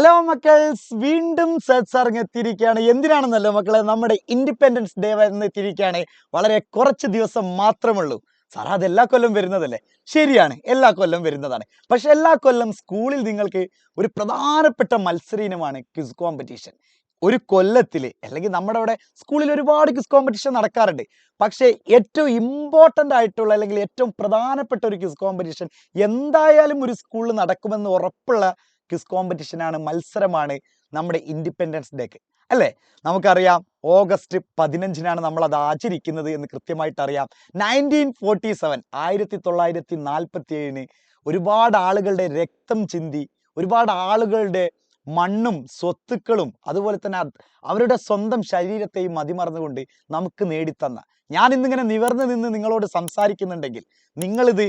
Hello മക്കൾസ് വീണ്ടും sets ഇറങ്ങിയെത്തിയിരിക്കുകയാണ് എന്തിനാണെന്നല്ലോ മക്കളെ നമ്മുടെ ഇൻഡിപെൻഡൻസ് ഡേ വന്നെത്തിയിരിക്കുകയാണ് വളരെ കുറച്ച് ദിവസം മാത്രമുള്ളൂ. സാർ അത് എല്ലാ കൊല്ലം വരുന്നതല്ലേ? ശരിയാണ് എല്ലാ കൊല്ലം വരുന്നതാണ്. പക്ഷെ എല്ലാ കൊല്ലം സ്കൂളിൽ നിങ്ങൾക്ക് ഒരു പ്രധാനപ്പെട്ട മത്സര ഇനമാണ് ക്വിസ് കോമ്പറ്റീഷൻ. ഒരു കൊല്ലത്തിൽ അല്ലെങ്കിൽ നമ്മുടെ അവിടെ സ്കൂളിൽ ഒരുപാട് ക്വിസ് കോമ്പറ്റീഷൻ നടക്കാറുണ്ട്. പക്ഷേ ഏറ്റവും ഇമ്പോർട്ടന്റ് ആയിട്ടുള്ള അല്ലെങ്കിൽ ഏറ്റവും പ്രധാനപ്പെട്ട ഒരു ക്വിസ് കോമ്പറ്റീഷൻ എന്തായാലും ഒരു സ്കൂളിൽ നടക്കുമെന്ന് ഉറപ്പുള്ള ക്വിസ് കോമ്പറ്റീഷനാണ് മത്സരമാണ് നമ്മുടെ ഇൻഡിപെൻഡൻസ് ഡേക്ക്. അല്ലേ? നമുക്കറിയാം ഓഗസ്റ്റ് പതിനഞ്ചിനാണ് നമ്മൾ അത് ആചരിക്കുന്നത് എന്ന് കൃത്യമായിട്ട് അറിയാം നയന്റീൻ ഫോർട്ടി സെവൻ ആയിരത്തി തൊള്ളായിരത്തി നാൽപ്പത്തി ഏഴിന് ഒരുപാട് ആളുകളുടെ രക്തം ചിന്തി ഒരുപാട് ആളുകളുടെ മണ്ണും സ്വത്തുക്കളും അതുപോലെ തന്നെ അവരുടെ സ്വന്തം ശരീരത്തെയും മതിമറന്നുകൊണ്ട് നമുക്ക് നേടിത്തന്ന. ഞാൻ ഇന്നിങ്ങനെ നിവർന്നു നിന്ന് നിങ്ങളോട് സംസാരിക്കുന്നുണ്ടെങ്കിൽ നിങ്ങളിത്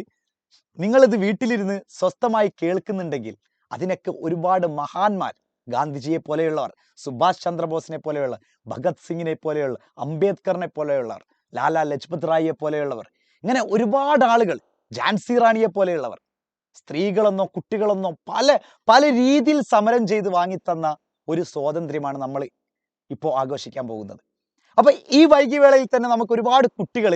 നിങ്ങളിത് വീട്ടിലിരുന്ന് സ്വസ്ഥമായി കേൾക്കുന്നുണ്ടെങ്കിൽ അതിനൊക്കെ ഒരുപാട് മഹാന്മാർ ഗാന്ധിജിയെ പോലെയുള്ളവർ സുഭാഷ് ചന്ദ്രബോസിനെ പോലെയുള്ള ഭഗത് സിംഗിനെ പോലെയുള്ള അംബേദ്കറിനെ പോലെയുള്ളവർ ലാലാ ലജ്പത് റായിയെ പോലെയുള്ളവർ ഇങ്ങനെ ഒരുപാട് ആളുകൾ ജാൻസി റാണിയെ പോലെയുള്ളവർ സ്ത്രീകളെന്നോ കുട്ടികളെന്നോ പല പല രീതിയിൽ സമരം ചെയ്ത് വാങ്ങിത്തന്ന ഒരു സ്വാതന്ത്ര്യമാണ് നമ്മൾ ഇപ്പോൾ ആഘോഷിക്കാൻ പോകുന്നത്. അപ്പൊ ഈ വൈകി വേളയിൽ തന്നെ നമുക്ക് ഒരുപാട് കുട്ടികൾ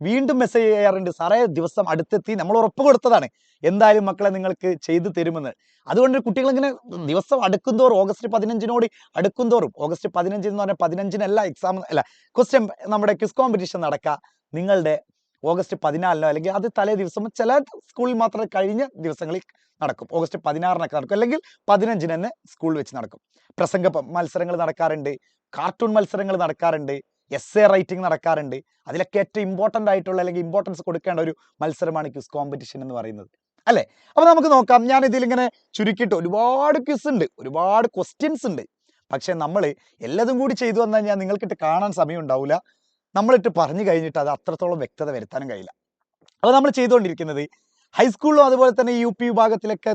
വീണ്ടും മെസ്സേജ് ചെയ്യാറുണ്ട് സാറേ ദിവസം അടുത്തെത്തി നമ്മൾ ഉറപ്പ് കൊടുത്തതാണ്. എന്തായാലും മക്കളെ നിങ്ങൾക്ക് ചെയ്തു തരുമെന്ന്. അതുകൊണ്ട് കുട്ടികൾ ഇങ്ങനെ ദിവസം അടുക്കുന്തോറും ഓഗസ്റ്റ് പതിനഞ്ചിനോട് അടുക്കുന്തോറും ഓഗസ്റ്റ് പതിനഞ്ച് എന്ന് പറഞ്ഞാൽ പതിനഞ്ചിനല്ല എക്സാം അല്ല ക്വസ്റ്റ്യൻ നമ്മുടെ ക്വിസ് കോമ്പറ്റീഷൻ നടക്കുക. നിങ്ങളുടെ ഓഗസ്റ്റ് പതിനാലിനോ അല്ലെങ്കിൽ അത് തലേ ദിവസം ചില സ്കൂളിൽ മാത്രമേ കഴിഞ്ഞ ദിവസങ്ങളിൽ നടക്കും. ഓഗസ്റ്റ് പതിനാറിനൊക്കെ നടക്കും. അല്ലെങ്കിൽ പതിനഞ്ചിന് തന്നെ സ്കൂളിൽ വെച്ച് നടക്കും. പ്രസംഗ മത്സരങ്ങൾ നടക്കാറുണ്ട്. കാർട്ടൂൺ മത്സരങ്ങൾ നടക്കാറുണ്ട്. എസ് എ റൈറ്റിംഗ് നടക്കാറുണ്ട്. അതിലൊക്കെ ഏറ്റവും ഇമ്പോർട്ടന്റ് ആയിട്ടുള്ള അല്ലെങ്കിൽ ഇമ്പോർട്ടൻസ് കൊടുക്കേണ്ട ഒരു മത്സരമാണ് ക്വിസ് കോമ്പറ്റീഷൻ എന്ന് പറയുന്നത്. അല്ലേ? അപ്പോൾ നമുക്ക് നോക്കാം. ഞാൻ ഇതിലിങ്ങനെ ചുരുക്കിയിട്ട് ഒരുപാട് ക്വിസ് ഉണ്ട്. ഒരുപാട് ക്വസ്റ്റ്യൻസ് ഉണ്ട്. പക്ഷേ നമ്മൾ എല്ലാതും കൂടി ചെയ്തു വന്നു കഴിഞ്ഞാൽ നിങ്ങൾക്കിട്ട് കാണാൻ സമയം ഉണ്ടാവില്ല നമ്മളിട്ട് പറഞ്ഞു കഴിഞ്ഞിട്ട് അത് അത്രത്തോളം വ്യക്തത വരുത്താനും കഴിയില്ല. അപ്പോൾ നമ്മൾ ചെയ്തുകൊണ്ടിരിക്കുന്നത് ഹൈസ്കൂളിലും അതുപോലെ തന്നെ യു പി വിഭാഗത്തിലൊക്കെ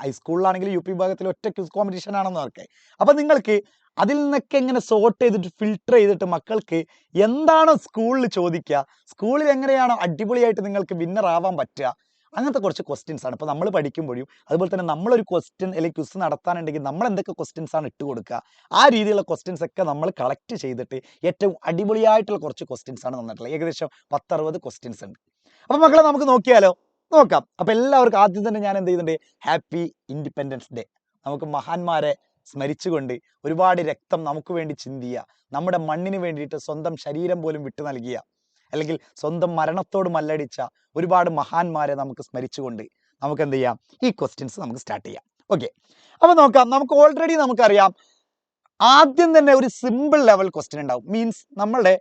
ഹൈസ്കൂളിലാണെങ്കിൽ യു പി വിഭാഗത്തിൽ ഒറ്റ ക്വിസ് കോമ്പറ്റീഷൻ ആണെന്ന് ഓർക്കെ അപ്പോൾ നിങ്ങൾക്ക് അതിൽ നിന്നൊക്കെ ഇങ്ങനെ സോർട്ട് ചെയ്തിട്ട് ഫിൽട്ടർ ചെയ്തിട്ട് മക്കൾക്ക് എന്താണ് സ്കൂളിൽ ചോദിക്കുക സ്കൂളിൽ എങ്ങനെയാണോ അടിപൊളിയായിട്ട് നിങ്ങൾക്ക് വിന്നർ ആവാൻ പറ്റുക? അങ്ങനത്തെ കുറച്ച് ക്വസ്റ്റ്യൻസ് ആണ്. ഇപ്പോൾ നമ്മൾ പഠിക്കുമ്പോഴും അതുപോലെ തന്നെ നമ്മളൊരു ക്വസ്റ്റ്യൻ അല്ലെങ്കിൽ ക്വിസ് നടത്താനുണ്ടെങ്കിൽ നമ്മൾ എന്തൊക്കെ ക്വസ്റ്റ്യൻസ് ആണ് ഇട്ട് കൊടുക്കുക? ആ രീതിയിലുള്ള ക്വസ്റ്റ്യൻസ് ഒക്കെ നമ്മൾ കളക്ട് ചെയ്തിട്ട് ഏറ്റവും അടിപൊളിയായിട്ടുള്ള കുറച്ച് ക്വസ്റ്റ്യൻസ് ആണ് തന്നിട്ടുള്ളത്. ഏകദേശം പത്തറുപത് ക്വസ്റ്റ്യൻസ് ഉണ്ട്. അപ്പോൾ മക്കളെ നമുക്ക് നോക്കിയാലോ? നോക്കാം. അപ്പോൾ എല്ലാവർക്കും ആദ്യം തന്നെ ഞാൻ എന്ത് ചെയ്യുന്നുണ്ട്? ഹാപ്പി ഇൻഡിപെൻഡൻസ് ഡേ നമുക്ക് മഹാന്മാരെ സ്മരിച്ചുകൊണ്ട് ഒരുപാട് രക്തം നമുക്ക് വേണ്ടി ചിന്തിയ നമ്മുടെ മണ്ണിന് വേണ്ടിയിട്ട് സ്വന്തം ശരീരം പോലും വിട്ടു നൽകിയ അല്ലെങ്കിൽ സ്വന്തം മരണത്തോട് മല്ലടിച്ച ഒരുപാട് മഹാന്മാരെ നമുക്ക് സ്മരിച്ചുകൊണ്ട് നമുക്ക് എന്ത് ചെയ്യാം? ഈ ക്വസ്റ്റ്യൻസ് നമുക്ക് സ്റ്റാർട്ട് ചെയ്യാം. ഓക്കെ അപ്പൊ നോക്കാം നമുക്ക് ഓൾറെഡി നമുക്കറിയാം ആദ്യം തന്നെ ഒരു സിമ്പിൾ ലെവൽ ക്വസ്റ്റ്യൻ ഉണ്ടാവും. മീൻസ് നമ്മളുടെ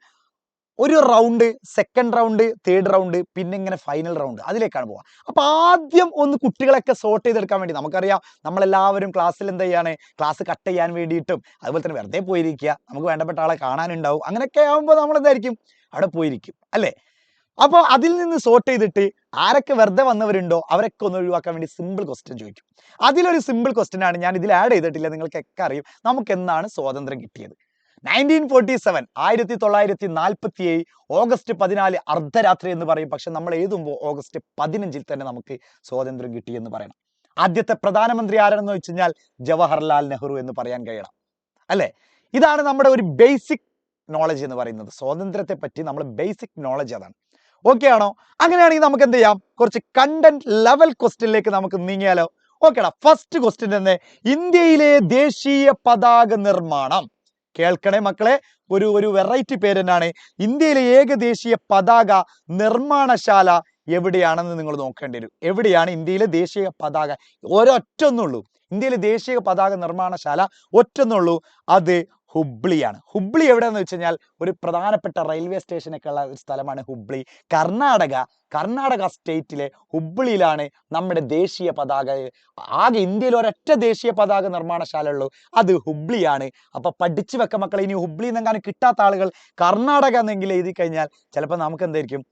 ഒരു round second round third round പിന്നെ ഇങ്ങനെ ഫൈനൽ റൗണ്ട് അതിലേക്കാണ് പോവുക. അപ്പൊ ആദ്യം ഒന്ന് കുട്ടികളൊക്കെ സോർട്ട് ചെയ്തെടുക്കാൻ വേണ്ടി നമുക്കറിയാം നമ്മളെല്ലാവരും ക്ലാസ്സിൽ എന്ത് ചെയ്യാണ്? ക്ലാസ് കട്ട് ചെയ്യാൻ വേണ്ടിയിട്ടും അതുപോലെ തന്നെ വെറുതെ പോയിരിക്കുക. നമുക്ക് വേണ്ടപ്പെട്ട ആളെ കാണാനുണ്ടാവും. അങ്ങനെയൊക്കെ ആകുമ്പോൾ നമ്മൾ എന്തായിരിക്കും അവിടെ പോയിരിക്കും. അല്ലേ? അപ്പോൾ അതിൽ നിന്ന് സോർട്ട് ചെയ്തിട്ട് ആരൊക്കെ വെറുതെ വന്നവരുണ്ടോ അവരൊക്കെ ഒന്ന് ഒഴിവാക്കാൻ വേണ്ടി സിമ്പിൾ ക്വസ്റ്റ്യൻ ചോദിക്കും. അതിലൊരു സിമ്പിൾ ക്വസ്റ്റ്യൻ ആണ് ഞാൻ ഇതിൽ ആഡ് ചെയ്തിട്ടില്ല. നിങ്ങൾക്കൊക്കെ അറിയും. നമുക്ക് എന്നാണ് സ്വാതന്ത്ര്യം കിട്ടിയത്? നയന്റീൻ ഫോർട്ടി സെവൻ ആയിരത്തി തൊള്ളായിരത്തി നാൽപ്പത്തി ഏഴ് ഓഗസ്റ്റ് പതിനാല് അർദ്ധരാത്രി എന്ന് പറയും. പക്ഷെ നമ്മൾ എഴുതുമ്പോൾ ഓഗസ്റ്റ് പതിനഞ്ചിൽ തന്നെ നമുക്ക് സ്വാതന്ത്ര്യം കിട്ടി എന്ന് പറയണം. ആദ്യത്തെ പ്രധാനമന്ത്രി ആരാണെന്ന് വെച്ച് കഴിഞ്ഞാൽ ജവഹർലാൽ നെഹ്റു എന്ന് പറയാൻ കഴിയണം. അല്ലേ? ഇതാണ് നമ്മുടെ ഒരു ബേസിക് നോളജ് എന്ന് പറയുന്നത്. സ്വാതന്ത്ര്യത്തെ പറ്റി നമ്മൾ ബേസിക് നോളജ് അതാണ്. ഓക്കെ ആണോ? അങ്ങനെയാണെങ്കിൽ നമുക്ക് എന്ത് ചെയ്യാം? കുറച്ച് കണ്ടന്റ് ലെവൽ ക്വസ്റ്റ്യനിലേക്ക് നമുക്ക് നീങ്ങിയാലോ? ഓക്കേടാ ഫസ്റ്റ് ക്വസ്റ്റ്യൻ തന്നെ ഇന്ത്യയിലെ ദേശീയ പതാക നിർമ്മാണം. കേൾക്കണേ മക്കളെ ഒരു ഒരു വെറൈറ്റി പേര് തന്നെയാണ് ഇന്ത്യയിലെ ഏകദേശീയ പതാക നിർമ്മാണശാല എവിടെയാണെന്ന് നിങ്ങൾ നോക്കേണ്ടി വരും. എവിടെയാണ് ഇന്ത്യയിലെ ദേശീയ പതാക? ഒരൊറ്റ ഒന്നുള്ളൂ ഇന്ത്യയിലെ ദേശീയ പതാക നിർമ്മാണശാല ഒറ്റൊന്നുള്ളൂ. അത് ഹുബ്ലിയാണ്. ഹുബ്ലി എവിടെയെന്ന് വെച്ച് കഴിഞ്ഞാൽ ഒരു പ്രധാനപ്പെട്ട റെയിൽവേ സ്റ്റേഷനൊക്കെ ഉള്ള ഒരു സ്ഥലമാണ് ഹുബ്ലി. കർണാടക കർണാടക സ്റ്റേറ്റിലെ ഹുബ്ലിയിലാണ് നമ്മുടെ ദേശീയ പതാക. ആകെ ഇന്ത്യയിൽ ഒരൊറ്റ ദേശീയ പതാക നിർമ്മാണശാല ഉള്ളൂ അത് ഹുബ്ലിയാണ്. അപ്പൊ പഠിച്ചു വെക്ക മക്കളെ ഇനി ഹുബ്ലി എന്നെങ്ങാനും കിട്ടാത്ത ആളുകൾ കർണാടക എന്നെങ്കിലും എഴുതി കഴിഞ്ഞാൽ ചിലപ്പോൾ നമുക്ക് എന്തായിരിക്കും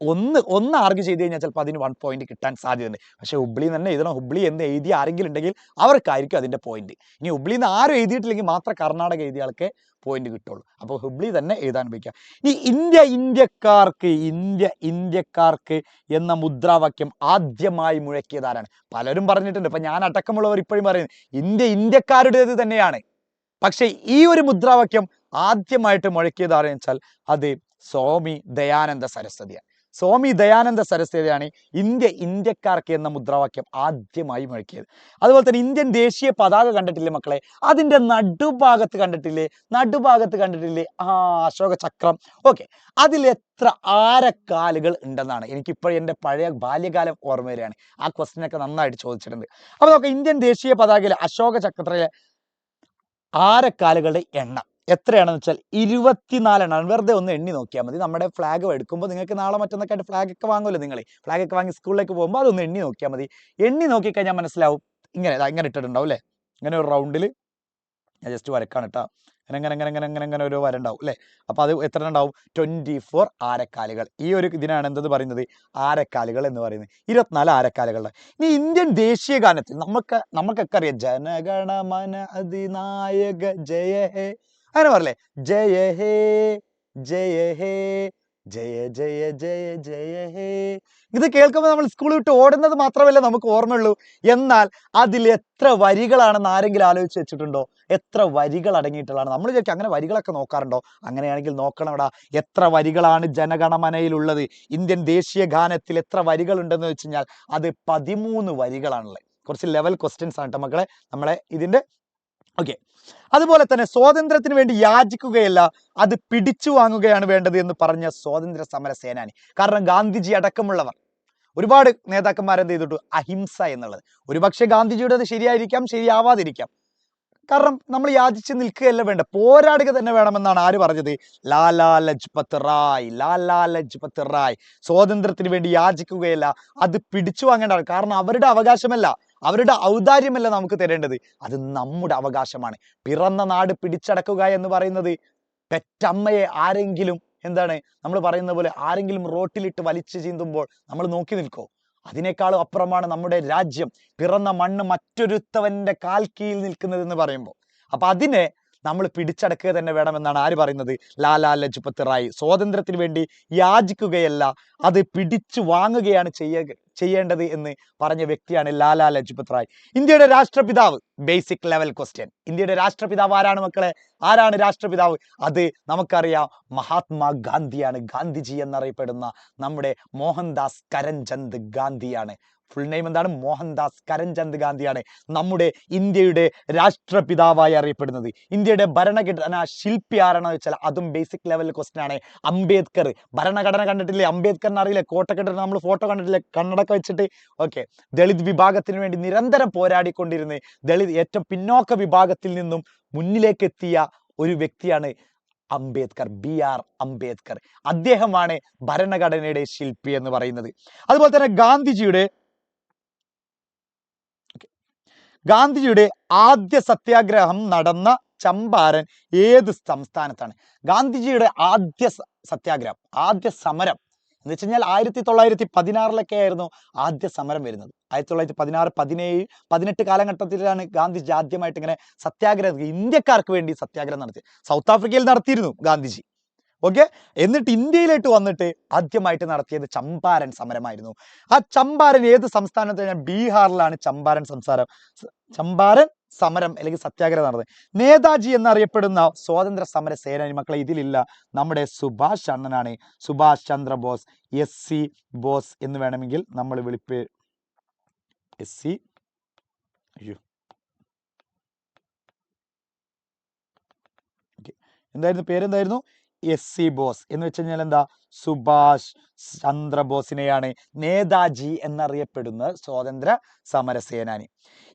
ഒന്ന് ഒന്ന് ആർഗ്യൂ ചെയ്ത് കഴിഞ്ഞാൽ ചിലപ്പോൾ അതിന് വൺ പോയിന്റ് കിട്ടാൻ സാധ്യതയുണ്ട്. പക്ഷേ ഹുബ്ലി എന്ന് തന്നെ എഴുതണം. ഹുബ്ലി എന്ന് എഴുതിയ ആരെങ്കിലും ഉണ്ടെങ്കിൽ അവർക്കായിരിക്കും അതിന്റെ പോയിന്റ് ഇനി ഹുബ്ലി എന്ന് ആരും എഴുതിയിട്ടില്ലെങ്കിൽ മാത്രം കർണാടക എഴുതിയ ആൾക്ക് പോയിന്റ് കിട്ടുള്ളൂ. അപ്പോൾ ഹുബ്ലി തന്നെ എഴുതാൻ ഉപയോഗിക്കുക ഇനി ഇന്ത്യ ഇന്ത്യക്കാർക്ക് ഇന്ത്യ ഇന്ത്യക്കാർക്ക് എന്ന മുദ്രാവാക്യം ആദ്യമായി മുഴക്കിയതാരാണ്? പലരും പറഞ്ഞിട്ടുണ്ട്. ഇപ്പൊ ഞാൻ അടക്കമുള്ളവർ ഇപ്പോഴും പറയുന്നത് ഇന്ത്യ ഇന്ത്യക്കാരുടേത് തന്നെയാണ്. പക്ഷേ ഈ ഒരു മുദ്രാവാക്യം ആദ്യമായിട്ട് മുഴക്കിയതാരെന്ന് വെച്ചാൽ അത് സ്വാമി ദയാനന്ദ സരസ്വതിയാണ്. സ്വാമി ദയാനന്ദ സരസ്വതിയാണ് ഇന്ത്യ ഇന്ത്യക്കാർക്ക് എന്ന മുദ്രാവാക്യം ആദ്യമായി മുഴക്കിയത്. അതുപോലെ തന്നെ ഇന്ത്യൻ ദേശീയ പതാക കണ്ടിട്ടില്ലേ മക്കളെ? അതിന്റെ നടുഭാഗത്ത് കണ്ടിട്ടില്ലേ? നടുഭാഗത്ത് കണ്ടിട്ടില്ലേ? ആ അശോക ചക്രം. ഓക്കെ. അതിൽ എത്ര ആരക്കാലുകൾ ഉണ്ടെന്നാണ്. എനിക്കിപ്പോൾ എന്റെ പഴയ ബാല്യകാലം ഓർമ്മ വരികയാണ്. ആ ക്വസ്റ്റിനൊക്കെ നന്നായിട്ട് ചോദിച്ചിട്ടുണ്ട്. അപ്പോൾ നോക്കാം ഇന്ത്യൻ ദേശീയ പതാകയിലെ അശോക ചക്രത്തിലെ ആരക്കാലുകളുടെ എണ്ണം. എത്രയാണെന്ന് വെച്ചാൽ ഇരുപത്തിനാലെണ്ണം. വെറുതെ ഒന്ന് എണ്ണി നോക്കിയാൽ മതി. നമ്മുടെ ഫ്ലാഗ് എടുക്കുമ്പോൾ നിങ്ങൾക്ക് നാളെ മറ്റൊന്നൊക്കെ ആയിട്ട് ഫ്ലാഗ് ഒക്കെ വാങ്ങുമല്ലോ നിങ്ങൾ ഫ്ലാഗ് ഒക്കെ വാങ്ങി സ്കൂളിലേക്ക് പോകുമ്പോൾ അതൊന്ന് എണ്ണി നോക്കിയാൽ മതി. എണ്ണി നോക്കിക്കഴിഞ്ഞാൽ മനസ്സിലാവും. ഇങ്ങനെ ഇങ്ങനെ ഇട്ടിട്ടുണ്ടാവും അല്ലേ? ഇങ്ങനെ ഒരു റൗണ്ടിൽ ഞാൻ ജസ്റ്റ് വരക്കാണ് കേട്ടോ അങ്ങനെ അങ്ങനെ അങ്ങനെ അങ്ങനെ അങ്ങനെ ഒരു വരണ്ടാവും അല്ലേ? അപ്പോൾ അത് എത്ര ഉണ്ടാവും? ട്വന്റി ഫോർ ആരക്കാലുകൾ. ഈ ഒരു ഇതിനാണ് എന്തെന്ന് പറയുന്നത്? ആരക്കാലുകൾ എന്ന് പറയുന്നത്. ഇരുപത്തിനാല് ആരക്കാലുകളുടെ. ഇനി ഇന്ത്യൻ ദേശീയ ഗാനത്തിൽ നമുക്ക് നമുക്കൊക്കെ അറിയാം. ജനഗണമന അതിനായക ജയ ഹേ അങ്ങനെ പറയല്ലേ ജയ ഹേ ജയ ഹേ ജയ ജയ ജയ ജയ ഹേ. ഇത് കേൾക്കുമ്പോൾ നമ്മൾ സ്കൂളിൽ വിട്ട് ഓടുന്നത് മാത്രമല്ല നമുക്ക് ഓർമ്മയുള്ളൂ. എന്നാൽ അതിൽ എത്ര വരികളാണെന്ന് ആരെങ്കിലും ആലോചിച്ച് വെച്ചിട്ടുണ്ടോ? എത്ര വരികൾ അടങ്ങിയിട്ടുള്ളതാണ്. നമ്മൾ വിചാരിക്കും അങ്ങനെ വരികളൊക്കെ നോക്കാറുണ്ടോ? അങ്ങനെയാണെങ്കിൽ നോക്കണമടാ എത്ര വരികളാണ് ജനഗണമനയിലുള്ളത്? ഇന്ത്യൻ ദേശീയ ഗാനത്തിൽ എത്ര വരികൾ ഉണ്ടെന്ന് വെച്ച് കഴിഞ്ഞാൽ അത് പതിമൂന്ന് വരികളാണുള്ളത്. കുറച്ച് ലെവൽ ക്വസ്റ്റ്യൻസ് ആണ് കേട്ടോ മക്കളെ. നമ്മളെ ഇതിന്റെ ഓക്കെ അതുപോലെ തന്നെ സ്വാതന്ത്ര്യത്തിന് വേണ്ടി യാചിക്കുകയല്ല അത് പിടിച്ചു വാങ്ങുകയാണ് വേണ്ടത് എന്ന് പറഞ്ഞ സ്വാതന്ത്ര്യ സമര സേനാനി. കാരണം ഗാന്ധിജി അടക്കമുള്ളവർ. ഒരുപാട് നേതാക്കന്മാർ എന്ത് ചെയ്തിട്ടു? അഹിംസ എന്നുള്ളത്. ഒരുപക്ഷെ ഗാന്ധിജിയുടേത് ശരിയായിരിക്കാം ശരിയാവാതിരിക്കാം. കാരണം നമ്മൾ യാചിച്ച് നിൽക്കുകയല്ല വേണ്ട പോരാടുക തന്നെ വേണമെന്നാണ് ആര് പറഞ്ഞത്? ലാലാ ലജ്പത് റായ്. ലാലാ ലജ്പത് റായ്. സ്വാതന്ത്ര്യത്തിന് വേണ്ടി യാചിക്കുകയല്ല അത് പിടിച്ചു വാങ്ങേണ്ടതാണ്. കാരണം അവരുടെ അവകാശമല്ല. അവരുടെ ഔദാര്യമല്ല നമുക്ക് തരേണ്ടത്? അത് നമ്മുടെ അവകാശമാണ്. പിറന്ന നാട് പിടിച്ചടക്കുക എന്ന് പറയുന്നത് പെറ്റമ്മയെ ആരെങ്കിലും എന്താണ് നമ്മൾ പറയുന്ന പോലെ ആരെങ്കിലും റോട്ടിലിട്ട് വലിച്ചു ചീന്തുമ്പോൾ നമ്മൾ നോക്കി നിൽക്കോ? അതിനേക്കാളും അപ്പുറമാണ് നമ്മുടെ രാജ്യം. പിറന്ന മണ്ണ് മറ്റൊരുത്തവന്റെ കാൽ കീഴിൽ നിൽക്കുന്നത് എന്ന് പറയുമ്പോൾ. അപ്പൊ അതിനെ നമ്മൾ പിടിച്ചടക്കുക തന്നെ വേണമെന്നാണ് ആര് പറയുന്നത്? ലാലാ ലജ്പത് റായ്. സ്വാതന്ത്ര്യത്തിന് വേണ്ടി യാചിക്കുകയല്ല അത് പിടിച്ചു വാങ്ങുകയാണ് ചെയ്യ ചെയ്യേണ്ടത് എന്ന് പറഞ്ഞ വ്യക്തിയാണ് ലാലാ ലജ്പത് റായ്. ഇന്ത്യയുടെ രാഷ്ട്രപിതാവ് ബേസിക് ലെവൽ ക്വസ്റ്റ്യൻ. ഇന്ത്യയുടെ രാഷ്ട്രപിതാവ് ആരാണ് മക്കളെ? ആരാണ് രാഷ്ട്രപിതാവ്? അത് നമുക്കറിയാം മഹാത്മാ ഗാന്ധിയാണ്. ഗാന്ധിജി എന്നറിയപ്പെടുന്ന നമ്മുടെ മോഹൻദാസ് കരംചന്ദ് ഗാന്ധിയാണ്. ഫുൾ നെയിം എന്താണ്? മോഹൻദാസ് കരംചന്ദ് ഗാന്ധിയാണ് നമ്മുടെ ഇന്ത്യയുടെ രാഷ്ട്രപിതാവായി അറിയപ്പെടുന്നത്. ഇന്ത്യയുടെ ഭരണഘടന ശില്പി ആരാണെന്ന് വെച്ചാൽ അതും ബേസിക് ലെവൽ ക്വസ്റ്റൻ ആണ്. അംബേദ്കർ. ഭരണഘടന കണ്ടിട്ടില്ലേ? അംബേദ്കറിനെ അറിയില്ലേ? കോട്ടക്കെട്ടിട്ട് നമ്മൾ ഫോട്ടോ കണ്ടിട്ടില്ലേ? കണ്ണടക്കം വെച്ചിട്ട്. ഓക്കെ ദളിത് വിഭാഗത്തിന് വേണ്ടി നിരന്തരം പോരാടിക്കൊണ്ടിരുന്ന് ദളിത് ഏറ്റവും പിന്നോക്ക വിഭാഗത്തിൽ നിന്നും മുന്നിലേക്ക് എത്തിയ ഒരു വ്യക്തിയാണ് അംബേദ്കർ ബി ആർ അംബേദ്കർ. അദ്ദേഹമാണ് ഭരണഘടനയുടെ ശില്പി എന്ന് പറയുന്നത്. അതുപോലെ തന്നെ ഗാന്ധിജിയുടെ ഗാന്ധിജിയുടെ ആദ്യ സത്യാഗ്രഹം നടന്ന ചമ്പാരൻ ഏത് സംസ്ഥാനത്താണ്? ഗാന്ധിജിയുടെ ആദ്യ സത്യാഗ്രഹം ആദ്യ സമരം എന്ന് വെച്ച് കഴിഞ്ഞാൽ ആയിരത്തി തൊള്ളായിരത്തി പതിനാറിലൊക്കെ ആയിരുന്നു ആദ്യ സമരം വരുന്നത്. ആയിരത്തി തൊള്ളായിരത്തി പതിനാറ് പതിനേഴ് പതിനെട്ട് കാലഘട്ടത്തിലാണ് ഗാന്ധിജി ആദ്യമായിട്ട് ഇങ്ങനെ സത്യാഗ്രഹം ഇന്ത്യക്കാർക്ക് വേണ്ടി സത്യാഗ്രഹം നടത്തി. സൗത്ത് ആഫ്രിക്കയിൽ നടത്തിയിരുന്നു ഗാന്ധിജി. ഓക്കെ എന്നിട്ട് ഇന്ത്യയിലേക്ക് വന്നിട്ട് ആദ്യമായിട്ട് നടത്തിയത് ചമ്പാരൻ സമരമായിരുന്നു. ആ ചമ്പാരൻ ഏത് സംസ്ഥാനത്ത് ബീഹാറിലാണ് ചമ്പാരൻ സംസാരം. ചമ്പാരൻ സമരം അല്ലെങ്കിൽ സത്യാഗ്രഹം നടന്നത്. നേതാജി എന്നറിയപ്പെടുന്ന സ്വാതന്ത്ര്യ സമര സേനാനി മക്കളെ ഇതിലില്ല. നമ്മുടെ സുഭാഷ് അണ്ണനാണ്. സുഭാഷ് ചന്ദ്ര ബോസ് എസ് സി ബോസ് എന്ന് വേണമെങ്കിൽ നമ്മൾ വിളിപ്പ് എസ് സി. എന്തായിരുന്നു? പേരെന്തായിരുന്നു? S C Bose. എന്ന് വെച്ച് കഴിഞ്ഞാൽ എന്താ? സുഭാഷ് ചന്ദ്രബോസിനെയാണ് നേതാജി എന്നറിയപ്പെടുന്ന സ്വാതന്ത്ര്യ സമരസേനാനി.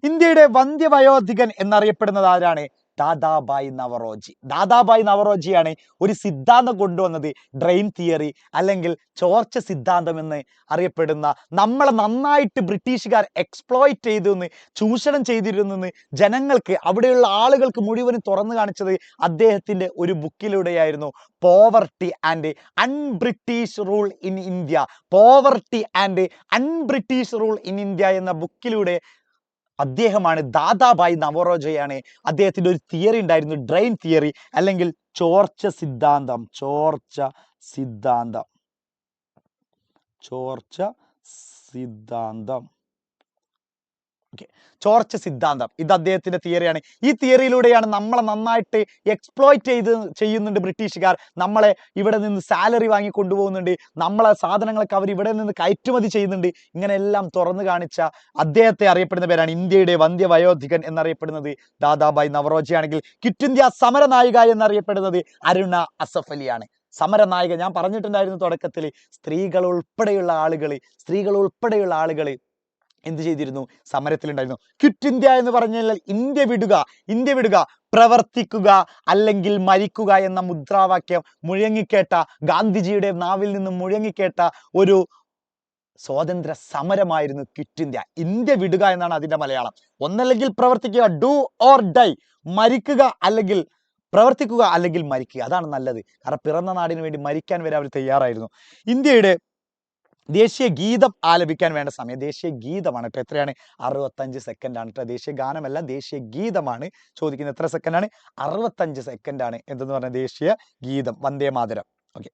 ഇന്ത്യയുടെ വന്ധ്യവയോധികൻ എന്നറിയപ്പെടുന്നത് ആരാണ്? ദാദാബായ് നവറോജി. ദാദാബായ് നവറോജിയാണ് ഒരു സിദ്ധാന്തം കൊണ്ടുവന്നത്. ഡ്രെയിൻ തിയറി അല്ലെങ്കിൽ ചോർച്ച സിദ്ധാന്തം എന്ന് അറിയപ്പെടുന്ന നമ്മളെ നന്നായിട്ട് ബ്രിട്ടീഷുകാർ എക്സ്പ്ലോയിറ്റ് ചെയ്തു എന്ന് ചൂഷണം ചെയ്തിരുന്നു എന്ന് ജനങ്ങൾക്ക് അവിടെയുള്ള ആളുകൾക്ക് മുഴുവനും തുറന്നു കാണിച്ചത് അദ്ദേഹത്തിന്റെ ഒരു ബുക്കിലൂടെയായിരുന്നു. Poverty and unBritish rule in India poverty and unBritish rule in India എന്ന ബുക്കിലൂടെ അദ്ദേഹമാണ് ദാദാബായി നവറോജയാണ്. അദ്ദേഹത്തിന്റെ ഒരു തിയറി ഉണ്ടായിരുന്നു ഡ്രെയിൻ തിയറി അല്ലെങ്കിൽ ചോർച്ച സിദ്ധാന്തം. ചോർച്ച സിദ്ധാന്തം. ചോർച്ച സിദ്ധാന്തം. ഓക്കെ ചോർച്ച സിദ്ധാന്തം. ഇത് അദ്ദേഹത്തിന്റെ തിയറിയാണ് ഈ തിയറിയിലൂടെയാണ് നമ്മളെ നന്നായിട്ട് എക്സ്പ്ലോയിറ്റ് ചെയ്ത് ചെയ്യുന്നുണ്ട് ബ്രിട്ടീഷുകാർ. നമ്മളെ ഇവിടെ നിന്ന് സാലറി വാങ്ങി കൊണ്ടുപോകുന്നുണ്ട്. നമ്മളെ സാധനങ്ങളൊക്കെ അവർ ഇവിടെ നിന്ന് കയറ്റുമതി ചെയ്യുന്നുണ്ട്. ഇങ്ങനെയെല്ലാം തുറന്നു കാണിച്ച അദ്ദേഹത്തെ അറിയപ്പെടുന്ന പേരാണ് ഇന്ത്യയുടെ വന്ധ്യവയോധികൻ എന്നറിയപ്പെടുന്നത് ദാദാബായ് നവറോജി ആണെങ്കിൽ. ക്വിറ്റ് ഇന്ത്യ സമരനായിക എന്നറിയപ്പെടുന്നത് അരുണ അസഫ് അലിയാണ് സമരനായിക ഞാൻ പറഞ്ഞിട്ടുണ്ടായിരുന്നു തുടക്കത്തിൽ സ്ത്രീകൾ ഉൾപ്പെടെയുള്ള ആളുകൾ സ്ത്രീകൾ ഉൾപ്പെടെയുള്ള ആളുകൾ എന്ത് ചെയ്തിരുന്നു? സമരത്തിലുണ്ടായിരുന്നു. ക്വിറ്റ് ഇന്ത്യ എന്ന് പറഞ്ഞാൽ ഇന്ത്യ വിടുക ഇന്ത്യ വിടുക പ്രവർത്തിക്കുക അല്ലെങ്കിൽ മരിക്കുക എന്ന മുദ്രാവാക്യം മുഴങ്ങിക്കേട്ട ഗാന്ധിജിയുടെ നാവിൽ നിന്ന് മുഴങ്ങിക്കേട്ട ഒരു സ്വാതന്ത്ര്യ സമരമായിരുന്നു ക്വിറ്റ് ഇന്ത്യ. ഇന്ത്യ വിടുക എന്നാണ് അതിന്റെ മലയാളം. ഒന്നല്ലെങ്കിൽ പ്രവർത്തിക്കുക ഡു ഓർ ഡൈ. മരിക്കുക അല്ലെങ്കിൽ പ്രവർത്തിക്കുക അല്ലെങ്കിൽ മരിക്കുക. അതാണ് നല്ലത്. കാരണം പിറന്ന നാടിന് വേണ്ടി മരിക്കാൻ വരെ അവർ തയ്യാറായിരുന്നു. ഇന്ത്യയുടെ ദേശീയ ഗീതം ആലപിക്കാൻ വേണ്ട സമയം. ദേശീയ ഗീതമാണ് കേട്ടോ എത്രയാണ്? അറുപത്തഞ്ച് സെക്കൻഡ് ആണ്. കേട്ടോ ദേശീയ ഗാനമല്ല ദേശീയ ഗീതമാണ് ചോദിക്കുന്നത്. എത്ര സെക്കൻഡാണ് അറുപത്തഞ്ച് സെക്കൻഡാണ് എന്തെന്ന് പറഞ്ഞാൽ ദേശീയ ഗീതം Vande Mataram. Okay.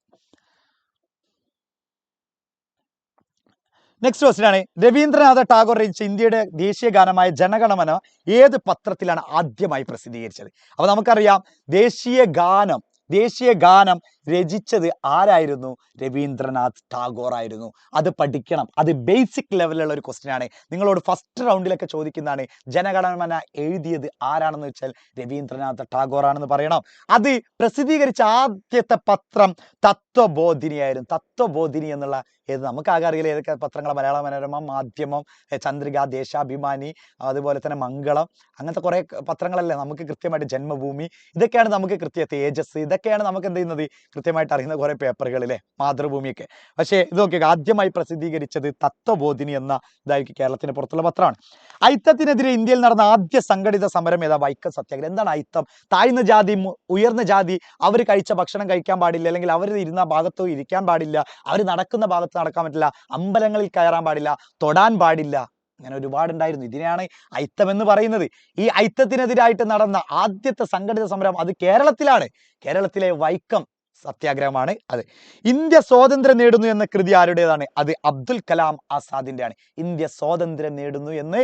Next question ആണ്. രവീന്ദ്രനാഥ ടാഗോർ രചിച്ച ഇന്ത്യയുടെ ദേശീയ ഗാനമായ ജനഗണമന ഏത് പത്രത്തിലാണ് ആദ്യമായി പ്രസിദ്ധീകരിച്ചത്? അപ്പോൾ നമുക്കറിയാം ദേശീയ ഗാനം ദേശീയ ഗാനം രചിച്ചത് ആരായിരുന്നു? രവീന്ദ്രനാഥ് ടാഗോർ ആയിരുന്നു അത് പഠിക്കണം. അത് ബേസിക് ലെവലിലുള്ള ഒരു ക്വസ്റ്റ്യൻ ആണ്. നിങ്ങളോട് ഫസ്റ്റ് റൗണ്ടിലൊക്കെ ചോദിക്കുന്നതാണ് ജനഗണമന എഴുതിയത് ആരാണെന്ന് വെച്ചാൽ രവീന്ദ്രനാഥ് ടാഗോർ ആണെന്ന് പറയണം. അത് പ്രസിദ്ധീകരിച്ച ആദ്യത്തെ പത്രം തത്വബോധിനിയായിരുന്നു. തത്വബോധിനി എന്നുള്ള ഏത്? നമുക്കാകെ അറിയില്ല ഏതൊക്കെ പത്രങ്ങൾ മലയാള മനോരമ മാധ്യമം ചന്ദ്രിക ദേശാഭിമാനി അതുപോലെ തന്നെ മംഗളം അങ്ങനത്തെ കുറെ പത്രങ്ങളല്ലേ നമുക്ക് കൃത്യമായിട്ട് ജന്മഭൂമി ഇതൊക്കെയാണ് നമുക്ക് കൃത്യ തേജസ് ഇതൊക്കെയാണ് നമുക്ക് എന്ത് ചെയ്യുന്നത്? കൃത്യമായിട്ട് അറിയുന്ന കുറേ പേപ്പറുകളിലെ മാതൃഭൂമിയൊക്കെ. പക്ഷേ ഇതൊക്കെ ആദ്യമായി പ്രസിദ്ധീകരിച്ചത് തത്വബോധിനി എന്ന ഇതായിരിക്കും കേരളത്തിന് പുറത്തുള്ള പത്രമാണ്. ഐത്തത്തിനെതിരെ ഇന്ത്യയിൽ നടന്ന ആദ്യ സംഘടിത സമരം ഏതാ? വൈക്കം സത്യാഗ്രഹം. എന്താണ് ഐത്തം താഴ്ന്ന ജാതി ഉയർന്ന ജാതി അവർ കഴിച്ച ഭക്ഷണം കഴിക്കാൻ പാടില്ല അല്ലെങ്കിൽ അവർ ഇരുന്ന ഭാഗത്ത് ഇരിക്കാൻ പാടില്ല അവർ നടക്കുന്ന ഭാഗത്ത് നടക്കാൻ പറ്റില്ല അമ്പലങ്ങളിൽ കയറാൻ പാടില്ല തൊടാൻ പാടില്ല. അങ്ങനെ ഒരുപാടുണ്ടായിരുന്നു. ഇതിനെയാണ് ഐത്തം എന്ന് പറയുന്നത്. ഈ ഐത്തത്തിനെതിരായിട്ട് നടന്ന ആദ്യത്തെ സംഘടിത സമരം അത് കേരളത്തിലാണ്. കേരളത്തിലെ വൈക്കം സത്യാഗ്രഹമാണ് അത്. ഇന്ത്യ സ്വാതന്ത്ര്യം നേടുന്നു എന്ന കൃതി ആരുടേതാണ്? അത് അബ്ദുൽ കലാം ആസാദിന്റെ ആണ് ഇന്ത്യ സ്വാതന്ത്ര്യം നേടുന്നു എന്ന്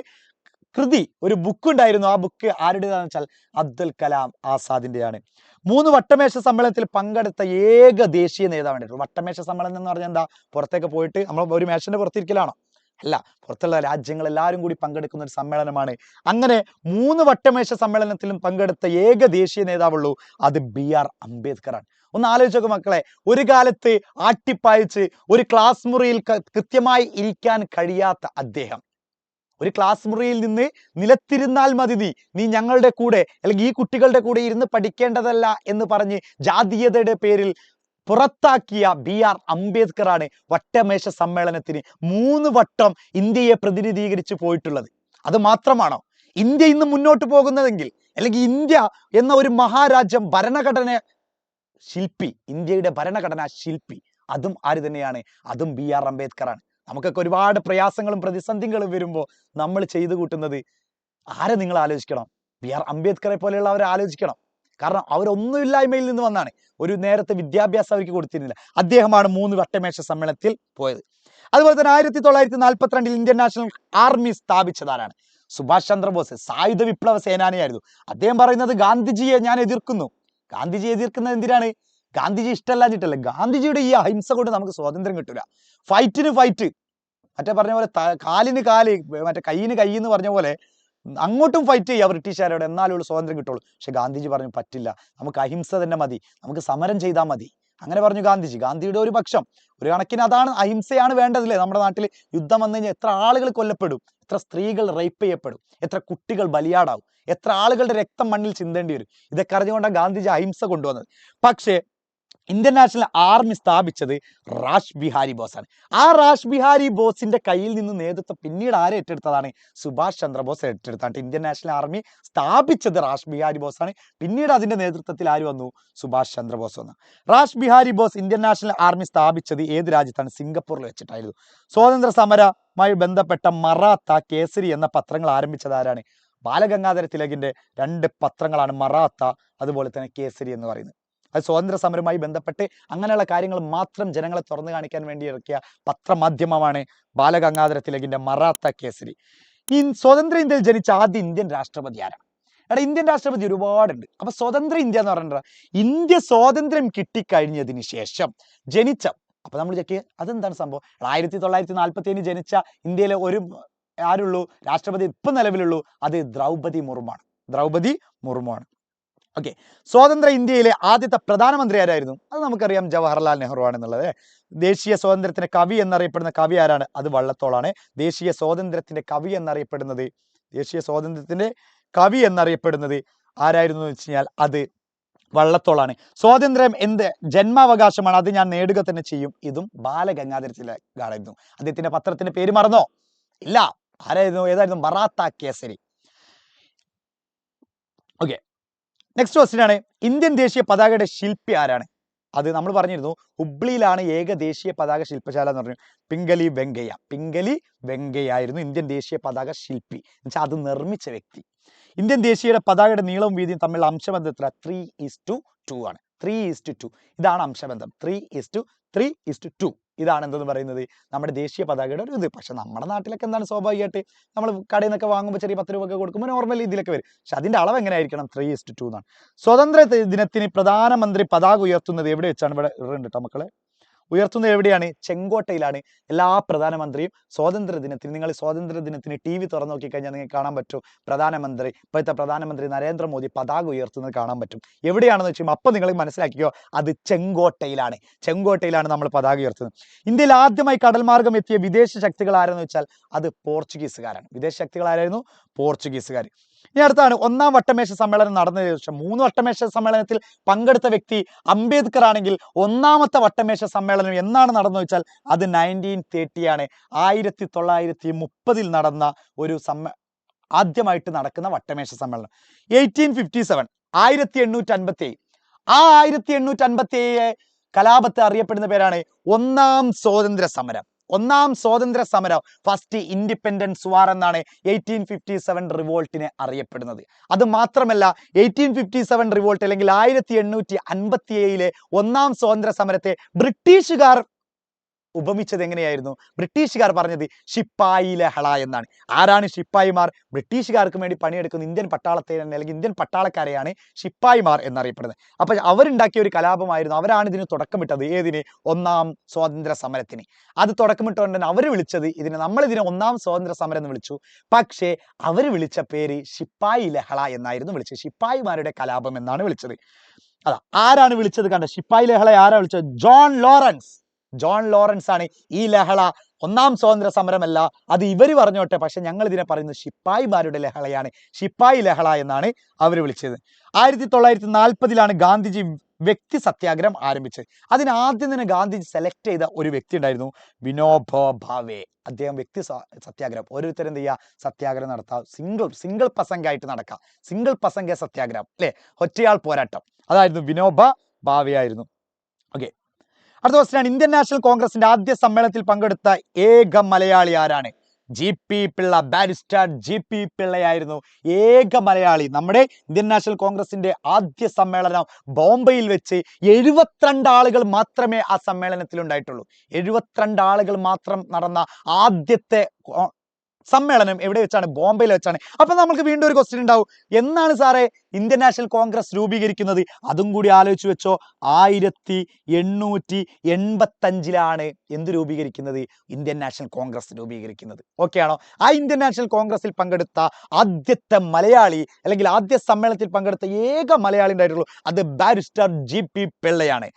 കൃതി ഒരു ബുക്ക് ഉണ്ടായിരുന്നു. ആ ബുക്ക് ആരുടേതാണെന്ന് വെച്ചാൽ അബ്ദുൽ കലാം ആസാദിന്റെയാണ്. മൂന്ന് വട്ടമേശ സമ്മേളനത്തിൽ പങ്കെടുത്ത ഏക ദേശീയ നേതാവാണ് വട്ടമേശ സമ്മേളനം എന്ന് പറഞ്ഞാൽ എന്താ? പുറത്തേക്ക് പോയിട്ട് നമ്മൾ ഒരു മേശന്റെ പുറത്തിരിക്കലാണോ അല്ല പുറത്തുള്ള രാജ്യങ്ങൾ എല്ലാവരും കൂടി പങ്കെടുക്കുന്ന ഒരു സമ്മേളനമാണ്. അങ്ങനെ മൂന്ന് വട്ടമേശ സമ്മേളനത്തിലും പങ്കെടുത്ത ഏക ദേശീയ നേതാവുള്ളൂ അത് ബി ആർ അംബേദ്കർ ആണ് ഒന്ന് ആലോചിച്ച് നോക്ക് മക്കളെ ഒരു കാലത്ത് ആട്ടിപ്പായിച്ച് ഒരു ക്ലാസ് മുറിയിൽ കൃത്യമായി ഇരിക്കാൻ കഴിയാത്ത അദ്ദേഹം. ഒരു ക്ലാസ് മുറിയിൽ നിന്ന് നിലത്തിരുന്നാൽ മതി നീ. നീ ഞങ്ങളുടെ കൂടെ അല്ലെങ്കിൽ ഈ കുട്ടികളുടെ കൂടെ ഇരുന്ന് പഠിക്കേണ്ടതല്ല എന്ന് പറഞ്ഞ് ജാതീയതയുടെ പേരിൽ പുറത്താക്കിയ ബി ആർ അംബേദ്കർ ആണ് വട്ടമേശ സമ്മേളനത്തിന് മൂന്ന് വട്ടം ഇന്ത്യയെ പ്രതിനിധീകരിച്ച് പോയിട്ടുള്ളത്. അത് മാത്രമാണോ? ഇന്ത്യ ഇന്ന് മുന്നോട്ട് പോകുന്നതെങ്കിൽ അല്ലെങ്കിൽ ഇന്ത്യ എന്ന ഒരു മഹാരാജ്യം ഭരണഘടന ശില്പി ഇന്ത്യയുടെ ഭരണഘടനാ ശില്പി അതും ആര് തന്നെയാണ്? അതും ബി ആർ അംബേദ്കർ ആണ് നമുക്കൊക്കെ ഒരുപാട് പ്രയാസങ്ങളും പ്രതിസന്ധികളും വരുമ്പോൾ നമ്മൾ ചെയ്തു കൂട്ടുന്നത് ആരെ നിങ്ങൾ ആലോചിക്കണം? ബി ആർ അംബേദ്കറെ പോലെയുള്ളവരെ ആലോചിക്കണം. കാരണം അവരൊന്നുമില്ലായ്മയിൽ നിന്ന് വന്നാണ്. ഒരു നേരത്തെ വിദ്യാഭ്യാസം അവർക്ക് കൊടുത്തിരുന്നില്ല. അദ്ദേഹമാണ് മൂന്ന് വട്ടമേശ സമ്മേളനത്തിൽ പോയത്. അതുപോലെ തന്നെ ആയിരത്തി തൊള്ളായിരത്തി നാൽപ്പത്തിരണ്ടിൽ ഇന്ത്യൻ നാഷണൽ ആർമി സ്ഥാപിച്ചതാരാണ്? സുഭാഷ് ചന്ദ്രബോസ് സായുധ വിപ്ലവ സേനാനിയായിരുന്നു. അദ്ദേഹം പറയുന്നത് ഗാന്ധിജിയെ ഞാൻ എതിർക്കുന്നു. ഗാന്ധിജിയെ എതിർക്കുന്നത് എന്തിനാണ്? ഗാന്ധിജി ഇഷ്ടമല്ലാഞ്ഞിട്ടല്ല? ഗാന്ധിജിയുടെ ഈ അഹിംസ കൊണ്ട് നമുക്ക് സ്വാതന്ത്ര്യം കിട്ടില്ല ഫൈറ്റിന് ഫൈറ്റ് മറ്റേ പറഞ്ഞ പോലെ കാലിന് കാൽ മറ്റേ കയ്യിന് കൈ എന്ന് പറഞ്ഞ പോലെ അങ്ങോട്ടും ഫൈറ്റ് ചെയ്യുക ബ്രിട്ടീഷുകാരോട്. എന്നാലും സ്വാതന്ത്ര്യം കിട്ടുള്ളൂ. പക്ഷെ ഗാന്ധിജി പറഞ്ഞു പറ്റില്ല. നമുക്ക് അഹിംസ തന്നെ മതി. നമുക്ക് സമരം ചെയ്താൽ മതി. അങ്ങനെ പറഞ്ഞു ഗാന്ധിജി. ഗാന്ധിയുടെ ഒരു പക്ഷം. ഒരു കണക്കിന് അതാണ് അഹിംസയാണ് വേണ്ടതില്ലേ? നമ്മുടെ നാട്ടിൽ യുദ്ധം വന്നു കഴിഞ്ഞാൽ എത്ര ആളുകൾ കൊല്ലപ്പെടും? എത്ര സ്ത്രീകൾ റേപ്പ് ചെയ്യപ്പെടും? എത്ര കുട്ടികൾ ബലിയാടാവും? എത്ര ആളുകളുടെ രക്തം മണ്ണിൽ ചിന്തേണ്ടി വരും? ഇതൊക്കെ അറിഞ്ഞുകൊണ്ടാണ് ഗാന്ധിജി അഹിംസ കൊണ്ടുവന്നത്. പക്ഷേ ഇന്ത്യൻ നാഷണൽ ആർമി സ്ഥാപിച്ചത് റാഷ് ബിഹാരി ബോസാണ് ആ റാഷ് ബിഹാരി ബോസിന്റെ കയ്യിൽ നിന്ന് നേതൃത്വം പിന്നീട് ആരെ ഏറ്റെടുത്തതാണ്? സുഭാഷ് ചന്ദ്രബോസ് ഏറ്റെടുത്താണ് ഇന്ത്യൻ നാഷണൽ ആർമി സ്ഥാപിച്ചത് റാഷ് ബിഹാരി ബോസാണ് പിന്നീട് അതിന്റെ നേതൃത്വത്തിൽ ആര് വന്നു? സുഭാഷ് ചന്ദ്രബോസ് വന്നു. Rash Behari Bose Indian National Army സ്ഥാപിച്ചത് ഏത് രാജ്യത്താണ്? സിംഗപ്പൂരിൽ വെച്ചിട്ടായിരുന്നു. സ്വാതന്ത്ര്യ സമരമായി ബന്ധപ്പെട്ട മറാത്ത കേസരി എന്ന പത്രങ്ങൾ ആരംഭിച്ചത് ആരാണ്? ബാലഗംഗാധര തിലകിന്റെ രണ്ട് പത്രങ്ങളാണ് മറാത്ത അതുപോലെ തന്നെ കേസരി എന്ന് പറയുന്നത്. അത് സ്വാതന്ത്ര്യ സമരവുമായി ബന്ധപ്പെട്ട് അങ്ങനെയുള്ള കാര്യങ്ങൾ മാത്രം ജനങ്ങളെ തുറന്നു കാണിക്കാൻ വേണ്ടി ഇറക്കിയ പത്രമാധ്യമമാണ് ബാലഗംഗാധര തിലകിന്റെ മറാത്ത കേസരി. ഈ സ്വതന്ത്ര ഇന്ത്യയിൽ ജനിച്ച ആദ്യ ഇന്ത്യൻ രാഷ്ട്രപതി ആരാണ് എടാ ഇന്ത്യൻ രാഷ്ട്രപതി ഒരുപാടുണ്ട്. അപ്പൊ സ്വതന്ത്ര ഇന്ത്യ എന്ന് പറഞ്ഞാൽ ഇന്ത്യ സ്വാതന്ത്ര്യം കിട്ടിക്കഴിഞ്ഞതിന് ശേഷം ജനിച്ച അപ്പൊ നമ്മൾ ചെക്ക് അതെന്താണ് സംഭവം? ആയിരത്തി തൊള്ളായിരത്തി നാൽപ്പത്തി ഏഴിന് ജനിച്ച ഇന്ത്യയിലെ ഒരു ആരുള്ളൂ? രാഷ്ട്രപതി ഇപ്പൊ നിലവിലുള്ളൂ. അത് ദ്രൗപതി മുർമാണ് ദ്രൗപതി മുർമുവാണ് ഓക്കെ സ്വാതന്ത്ര്യ ഇന്ത്യയിലെ ആദ്യത്തെ പ്രധാനമന്ത്രി ആരായിരുന്നു? അത് നമുക്കറിയാം ജവഹർലാൽ നെഹ്റു ആണെന്നുള്ളത് ദേശീയ സ്വാതന്ത്ര്യത്തിന്റെ കവി എന്നറിയപ്പെടുന്ന കവി ആരാണ്? അത് വള്ളത്തോളാണ്. ദേശീയ സ്വാതന്ത്ര്യത്തിന്റെ കവി എന്നറിയപ്പെടുന്നത് ദേശീയ സ്വാതന്ത്ര്യത്തിന്റെ കവി എന്നറിയപ്പെടുന്നത് ആരായിരുന്നു എന്ന് വെച്ച് കഴിഞ്ഞാൽ അത് വള്ളത്തോളാണ്. സ്വാതന്ത്ര്യം എന്ത് ജന്മാവകാശമാണ് അത് ഞാൻ നേടുക തന്നെ ചെയ്യും. ഇതും ബാലഗംഗാധര തിലകായിരുന്നു അദ്ദേഹത്തിന്റെ പത്രത്തിന്റെ പേര് മറന്നോ? ഇല്ല. ആരായിരുന്നു? ഏതായിരുന്നു? Maratha Kesari. Okay next question ആണ്. ഇന്ത്യൻ ദേശീയ പതാകയുടെ ശില്പി ആരാണ്? അത് നമ്മൾ പറഞ്ഞിരുന്നു. ഹുബ്ലിയിലാണ് ഏക ദേശീയ പതാക ശില്പശാല എന്ന് പറഞ്ഞു. പിംഗലി വെങ്കയ്യ. പിംഗലി വെങ്കയ്യ ആയിരുന്നു ഇന്ത്യൻ ദേശീയ പതാക ശില്പി. എന്നുവെച്ചാൽ അത് നിർമ്മിച്ച വ്യക്തി. ഇന്ത്യൻ ദേശീയയുടെ പതാകയുടെ നീളവും വീതിയും തമ്മിലുള്ള അംശബന്ധം എത്ര ത്രീ ഈസ് ടു ടു ആണ്. ത്രീ ഈസ് ടു ടു ഇതാണ് അംശബന്ധം. Three is to three is to two ഇതാണ് എന്തെന്ന് പറയുന്നത്? നമ്മുടെ ദേശീയ പതാകയുടെ ഒരു ഇത്. പക്ഷെ നമ്മുടെ നാട്ടിലൊക്കെ എന്താണ് സ്വാഭാവികമായിട്ട്? നമ്മൾ കടയിൽ നിന്നൊക്കെ വാങ്ങുമ്പോൾ ചെറിയ പത്ത് രൂപയൊക്കെ കൊടുക്കുമ്പോൾ നോർമൽ ഇതിലൊക്കെ വരും. പക്ഷെ അതിന്റെ അളവ് എങ്ങനെയായിരിക്കണം? ത്രീ ഇസ്റ്റ് ടു എന്നാണ്. സ്വതന്ത്ര ദിനത്തിന് പ്രധാനമന്ത്രി പതാക ഉയർത്തുന്നത് എവിടെ വെച്ചാണ് ഇവിടെ ഉണ്ട് കേട്ടോ മക്കളെ? ഉയർത്തുന്നത് എവിടെയാണ്? ചെങ്കോട്ടയിലാണ്. എല്ലാ പ്രധാനമന്ത്രിയും സ്വാതന്ത്ര്യ ദിനത്തിന് നിങ്ങൾ സ്വാതന്ത്ര്യ ദിനത്തിന് ടി വി തുറന്നു നോക്കിക്കഴിഞ്ഞാൽ നിങ്ങൾക്ക് കാണാൻ പറ്റും. പ്രധാനമന്ത്രി ഇപ്പോഴത്തെ പ്രധാനമന്ത്രി നരേന്ദ്രമോദി പതാക ഉയർത്തുന്നത് കാണാൻ പറ്റും. എവിടെയാണെന്ന് വെച്ചാൽ അപ്പം നിങ്ങൾ മനസ്സിലാക്കിയോ അത് ചെങ്കോട്ടയിലാണ്. ചെങ്കോട്ടയിലാണ് നമ്മൾ പതാക ഉയർത്തുന്നത്. ഇന്ത്യയിൽ ആദ്യമായി കടൽമാർഗം എത്തിയ വിദേശ ശക്തികൾ ആരെന്ന് വെച്ചാൽ അത് പോർച്ചുഗീസുകാരാണ്. വിദേശ ശക്തികൾ ആരായിരുന്നു? പോർച്ചുഗീസുകാർ ഇനി അടുത്താണ് ഒന്നാം വട്ടമേശ സമ്മേളനം നടന്നതിന് ശേഷം. മൂന്ന് വട്ടമേശ സമ്മേളനത്തിൽ പങ്കെടുത്ത വ്യക്തി അംബേദ്കർ ആണെങ്കിൽ ഒന്നാമത്തെ വട്ടമേശ സമ്മേളനം എന്നാണ് നടന്നു വെച്ചാൽ അത് നയന്റീൻ തേർട്ടി ആണ്. ആയിരത്തി തൊള്ളായിരത്തി മുപ്പതിൽ നടന്ന ഒരു സമ്മ ആദ്യമായിട്ട് നടക്കുന്ന വട്ടമേശ സമ്മേളനം. എയ്റ്റീൻ ഫിഫ്റ്റി സെവൻ ആയിരത്തി എണ്ണൂറ്റി അൻപത്തി ഏഴ് ആ ആയിരത്തി എണ്ണൂറ്റി അൻപത്തി ഏഴ് കലാപത്തെ അറിയപ്പെടുന്ന പേരാണ് ഒന്നാം സ്വാതന്ത്ര്യ സമരം ഒന്നാം സ്വാതന്ത്ര്യ സമരം ഫസ്റ്റ് ഇൻഡിപെൻഡൻസ് വാർ എന്നാണ് എയ്റ്റീൻ ഫിഫ്റ്റി സെവൻ റിവോൾട്ടിനെ അറിയപ്പെടുന്നത്. അത് മാത്രമല്ല എയ്റ്റീൻ ഫിഫ്റ്റി സെവൻ റിവോൾട്ട് അല്ലെങ്കിൽ ആയിരത്തി എണ്ണൂറ്റി അൻപത്തി ഏഴിലെ ഒന്നാം സ്വാതന്ത്ര്യ സമരത്തെ ബ്രിട്ടീഷുകാർ ഉപമിച്ചത് എങ്ങനെയായിരുന്നു? ബ്രിട്ടീഷുകാർ പറഞ്ഞത് ഷിപ്പായി ലഹള എന്നാണ്. ആരാണ് ഷിപ്പായിമാർ ബ്രിട്ടീഷുകാർക്ക് വേണ്ടി പണിയെടുക്കുന്ന ഇന്ത്യൻ പട്ടാളത്തെ അല്ലെങ്കിൽ ഇന്ത്യൻ പട്ടാളക്കാരെയാണ് ഷിപ്പായിമാർ എന്നറിയപ്പെടുന്നത്. അപ്പൊ അവരുണ്ടാക്കിയ ഒരു കലാപമായിരുന്നു. അവരാണ് ഇതിന് തുടക്കമിട്ടത്. ഏതിന്? ഒന്നാം സ്വാതന്ത്ര്യ സമരത്തിന് അത് തുടക്കമിട്ടുകൊണ്ട് അവർ വിളിച്ചത് ഇതിന് നമ്മൾ ഇതിനെ ഒന്നാം സ്വാതന്ത്ര്യ സമരം എന്ന് വിളിച്ചു. പക്ഷേ അവർ വിളിച്ച പേര് ഷിപ്പായി ലഹള എന്നായിരുന്നു വിളിച്ചത്. ഷിപ്പായിമാരുടെ കലാപം എന്നാണ് വിളിച്ചത്. അതാ ആരാണ് വിളിച്ചത് കണ്ട? ഷിപ്പായി ലഹള ആരാ വിളിച്ചത്? John Lawrence. ജോൺ ലോറൻസ് ആണ് ഈ ലഹള. ഒന്നാം സ്വാതന്ത്ര്യ സമരമല്ല അത് ഇവർ പറഞ്ഞോട്ടെ. പക്ഷെ ഞങ്ങൾ ഇതിനെ പറയുന്നത് ശിപ്പായിമാരുടെ ലഹളയാണ്. ശിപ്പായി ലഹള എന്നാണ് അവർ വിളിച്ചത്. ആയിരത്തി തൊള്ളായിരത്തി നാൽപ്പതിലാണ് ഗാന്ധിജി വ്യക്തി സത്യാഗ്രഹം ആരംഭിച്ചത്. അതിന് ആദ്യം തന്നെ ഗാന്ധിജി സെലക്ട് ചെയ്ത ഒരു വ്യക്തി ഉണ്ടായിരുന്നു വിനോബോ ഭാവേ. അദ്ദേഹം വ്യക്തി സത്യാഗ്രഹം. ഓരോരുത്തരും എന്ത് ചെയ്യുക? സത്യാഗ്രഹം നടത്താം. സിംഗിൾ സിംഗിൾ പസംഗായിട്ട് നടക്കാം സിംഗിൾ പസംഗ സത്യാഗ്രഹം അല്ലെ? ഒറ്റയാൾ പോരാട്ടം. അതായിരുന്നു വിനോഭ ഭാവയായിരുന്നു ഓക്കെ. അടുത്ത ക്വസ്റ്റ്യൻ ഇന്ത്യൻ നാഷണൽ കോൺഗ്രസിന്റെ ആദ്യ സമ്മേളനത്തിൽ പങ്കെടുത്ത ഏക മലയാളി ആരാണ്? G P Pillai barrister G P പിള്ളയായിരുന്നു. ഏക മലയാളി. നമ്മുടെ ഇന്ത്യൻ നാഷണൽ കോൺഗ്രസിന്റെ ആദ്യ സമ്മേളനം ബോംബെയിൽ വെച്ച് എഴുപത്തിരണ്ട് ആളുകൾ മാത്രമേ ആ സമ്മേളനത്തിൽ ഉണ്ടായിട്ടുള്ളൂ എഴുപത്തിരണ്ട് ആളുകൾ മാത്രം നടന്ന ആദ്യത്തെ സമ്മേളനം എവിടെ വെച്ചാണ്? ബോംബെയിൽ വെച്ചാണ്. അപ്പൊ നമുക്ക് വീണ്ടും ഒരു ക്വസ്റ്റ്യൻ ഉണ്ടാവും. എന്നാണ് സാറേ ഇന്ത്യൻ നാഷണൽ കോൺഗ്രസ് രൂപീകരിക്കുന്നത്? അതും കൂടി ആലോചിച്ചു വെച്ചോ. ആയിരത്തി എണ്ണൂറ്റി എൺപത്തഞ്ചിലാണ് എന്ത് രൂപീകരിക്കുന്നത്? ഇന്ത്യൻ നാഷണൽ കോൺഗ്രസ് രൂപീകരിക്കുന്നത്. ഓക്കെ ആണോ? ആ ഇന്ത്യൻ നാഷണൽ കോൺഗ്രസിൽ പങ്കെടുത്ത ആദ്യത്തെ മലയാളി അല്ലെങ്കിൽ ആദ്യ സമ്മേളനത്തിൽ പങ്കെടുത്ത ഏക മലയാളി ഉണ്ടായിട്ടുള്ളൂ. അത് ബാരിസ്റ്റർ ജി പി പിള്ളയാണ്.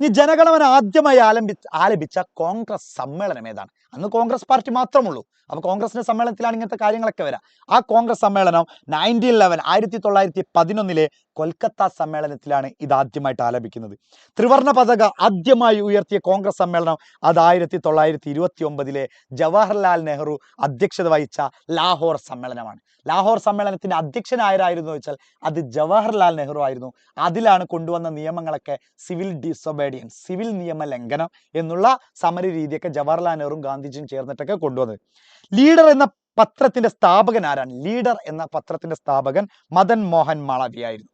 ഇനി ജനഗണമന ആദ്യമായി ആലംബി ആലപിച്ച കോൺഗ്രസ് സമ്മേളനം ഏതാണ്? അന്ന് കോൺഗ്രസ് പാർട്ടി മാത്രമുള്ളൂ. അപ്പോൾ കോൺഗ്രസിന്റെ സമ്മേളനത്തിലാണ് ഇങ്ങനത്തെ കാര്യങ്ങളൊക്കെ വരാം. ആ കോൺഗ്രസ് സമ്മേളനം നയന്റീൻ ലെവൻ ആയിരത്തി തൊള്ളായിരത്തി പതിനൊന്നിലെ കൊൽക്കത്ത സമ്മേളനത്തിലാണ് ഇത് ആദ്യമായിട്ട് ആലപിക്കുന്നത്. ത്രിവർണ പതാക ആദ്യമായി ഉയർത്തിയ കോൺഗ്രസ് സമ്മേളനം അത് ആയിരത്തി തൊള്ളായിരത്തി ഇരുപത്തി ഒമ്പതിലെ ജവഹർലാൽ നെഹ്റു അധ്യക്ഷത വഹിച്ച ലാഹോർ സമ്മേളനമാണ്. ലാഹോർ സമ്മേളനത്തിന്റെ അധ്യക്ഷനായരായിരുന്നു വെച്ചാൽ അത് ജവഹർലാൽ നെഹ്റു ആയിരുന്നു. അതിലാണ് കൊണ്ടുവന്ന നിയമങ്ങളൊക്കെ സിവിൽ ഡിസൊബേഡിയൻസ് സിവിൽ നിയമ ലംഘനം എന്നുള്ള സമര രീതിയൊക്കെ ജവഹർലാൽ നെഹ്റുവും ഗാന്ധിജിയും ചേർന്നിട്ടൊക്കെ കൊണ്ടുവന്നത്. ലീഡർ എന്ന പത്രത്തിന്റെ സ്ഥാപകൻ ആരാണ്? ലീഡർ എന്ന പത്രത്തിന്റെ സ്ഥാപകൻ മദൻ മോഹൻ മാളവ്യ ആയിരുന്നു.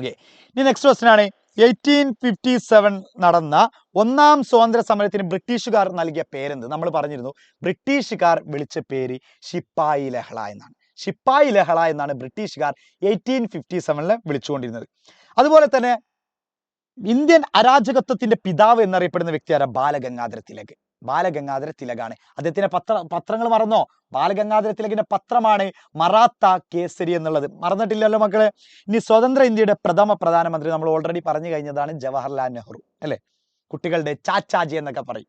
ഓക്കെ ഇനി നെക്സ്റ്റ് ക്വസ്റ്റൻ ആണ്. എയ്റ്റീൻ ഫിഫ്റ്റി സെവൻ നടന്ന ഒന്നാം സ്വാതന്ത്ര്യ സമരത്തിന് ബ്രിട്ടീഷുകാർ നൽകിയ പേരെന്ത്? നമ്മൾ പറഞ്ഞിരുന്നു. ബ്രിട്ടീഷുകാർ വിളിച്ച പേര് ശിപ്പായി ലഹള എന്നാണ്. ശിപ്പായി ലഹള എന്നാണ് ബ്രിട്ടീഷുകാർ എയ്റ്റീൻ ഫിഫ്റ്റി സെവനിൽ വിളിച്ചുകൊണ്ടിരുന്നത്. അതുപോലെ തന്നെ ഇന്ത്യൻ അരാജകത്വത്തിന്റെ പിതാവ് എന്നറിയപ്പെടുന്ന വ്യക്തിയാര ബാലഗംഗാധര തിലക് ബാലഗംഗാധര തിലകാണ്. അദ്ദേഹത്തിന്റെ പത്ര പത്രങ്ങൾ മറന്നോ? ബാലഗംഗാധര തിലകിന്റെ പത്രമാണ് മറാത്ത കേസരി എന്നുള്ളത്. മറന്നിട്ടില്ലല്ലോ മക്കളെ? ഇനി സ്വതന്ത്ര ഇന്ത്യയുടെ പ്രഥമ പ്രധാനമന്ത്രി നമ്മൾ ഓൾറെഡി പറഞ്ഞു കഴിഞ്ഞതാണ് ജവഹർലാൽ നെഹ്റു അല്ലെ? കുട്ടികളുടെ ചാച്ചാജി എന്നൊക്കെ പറയും.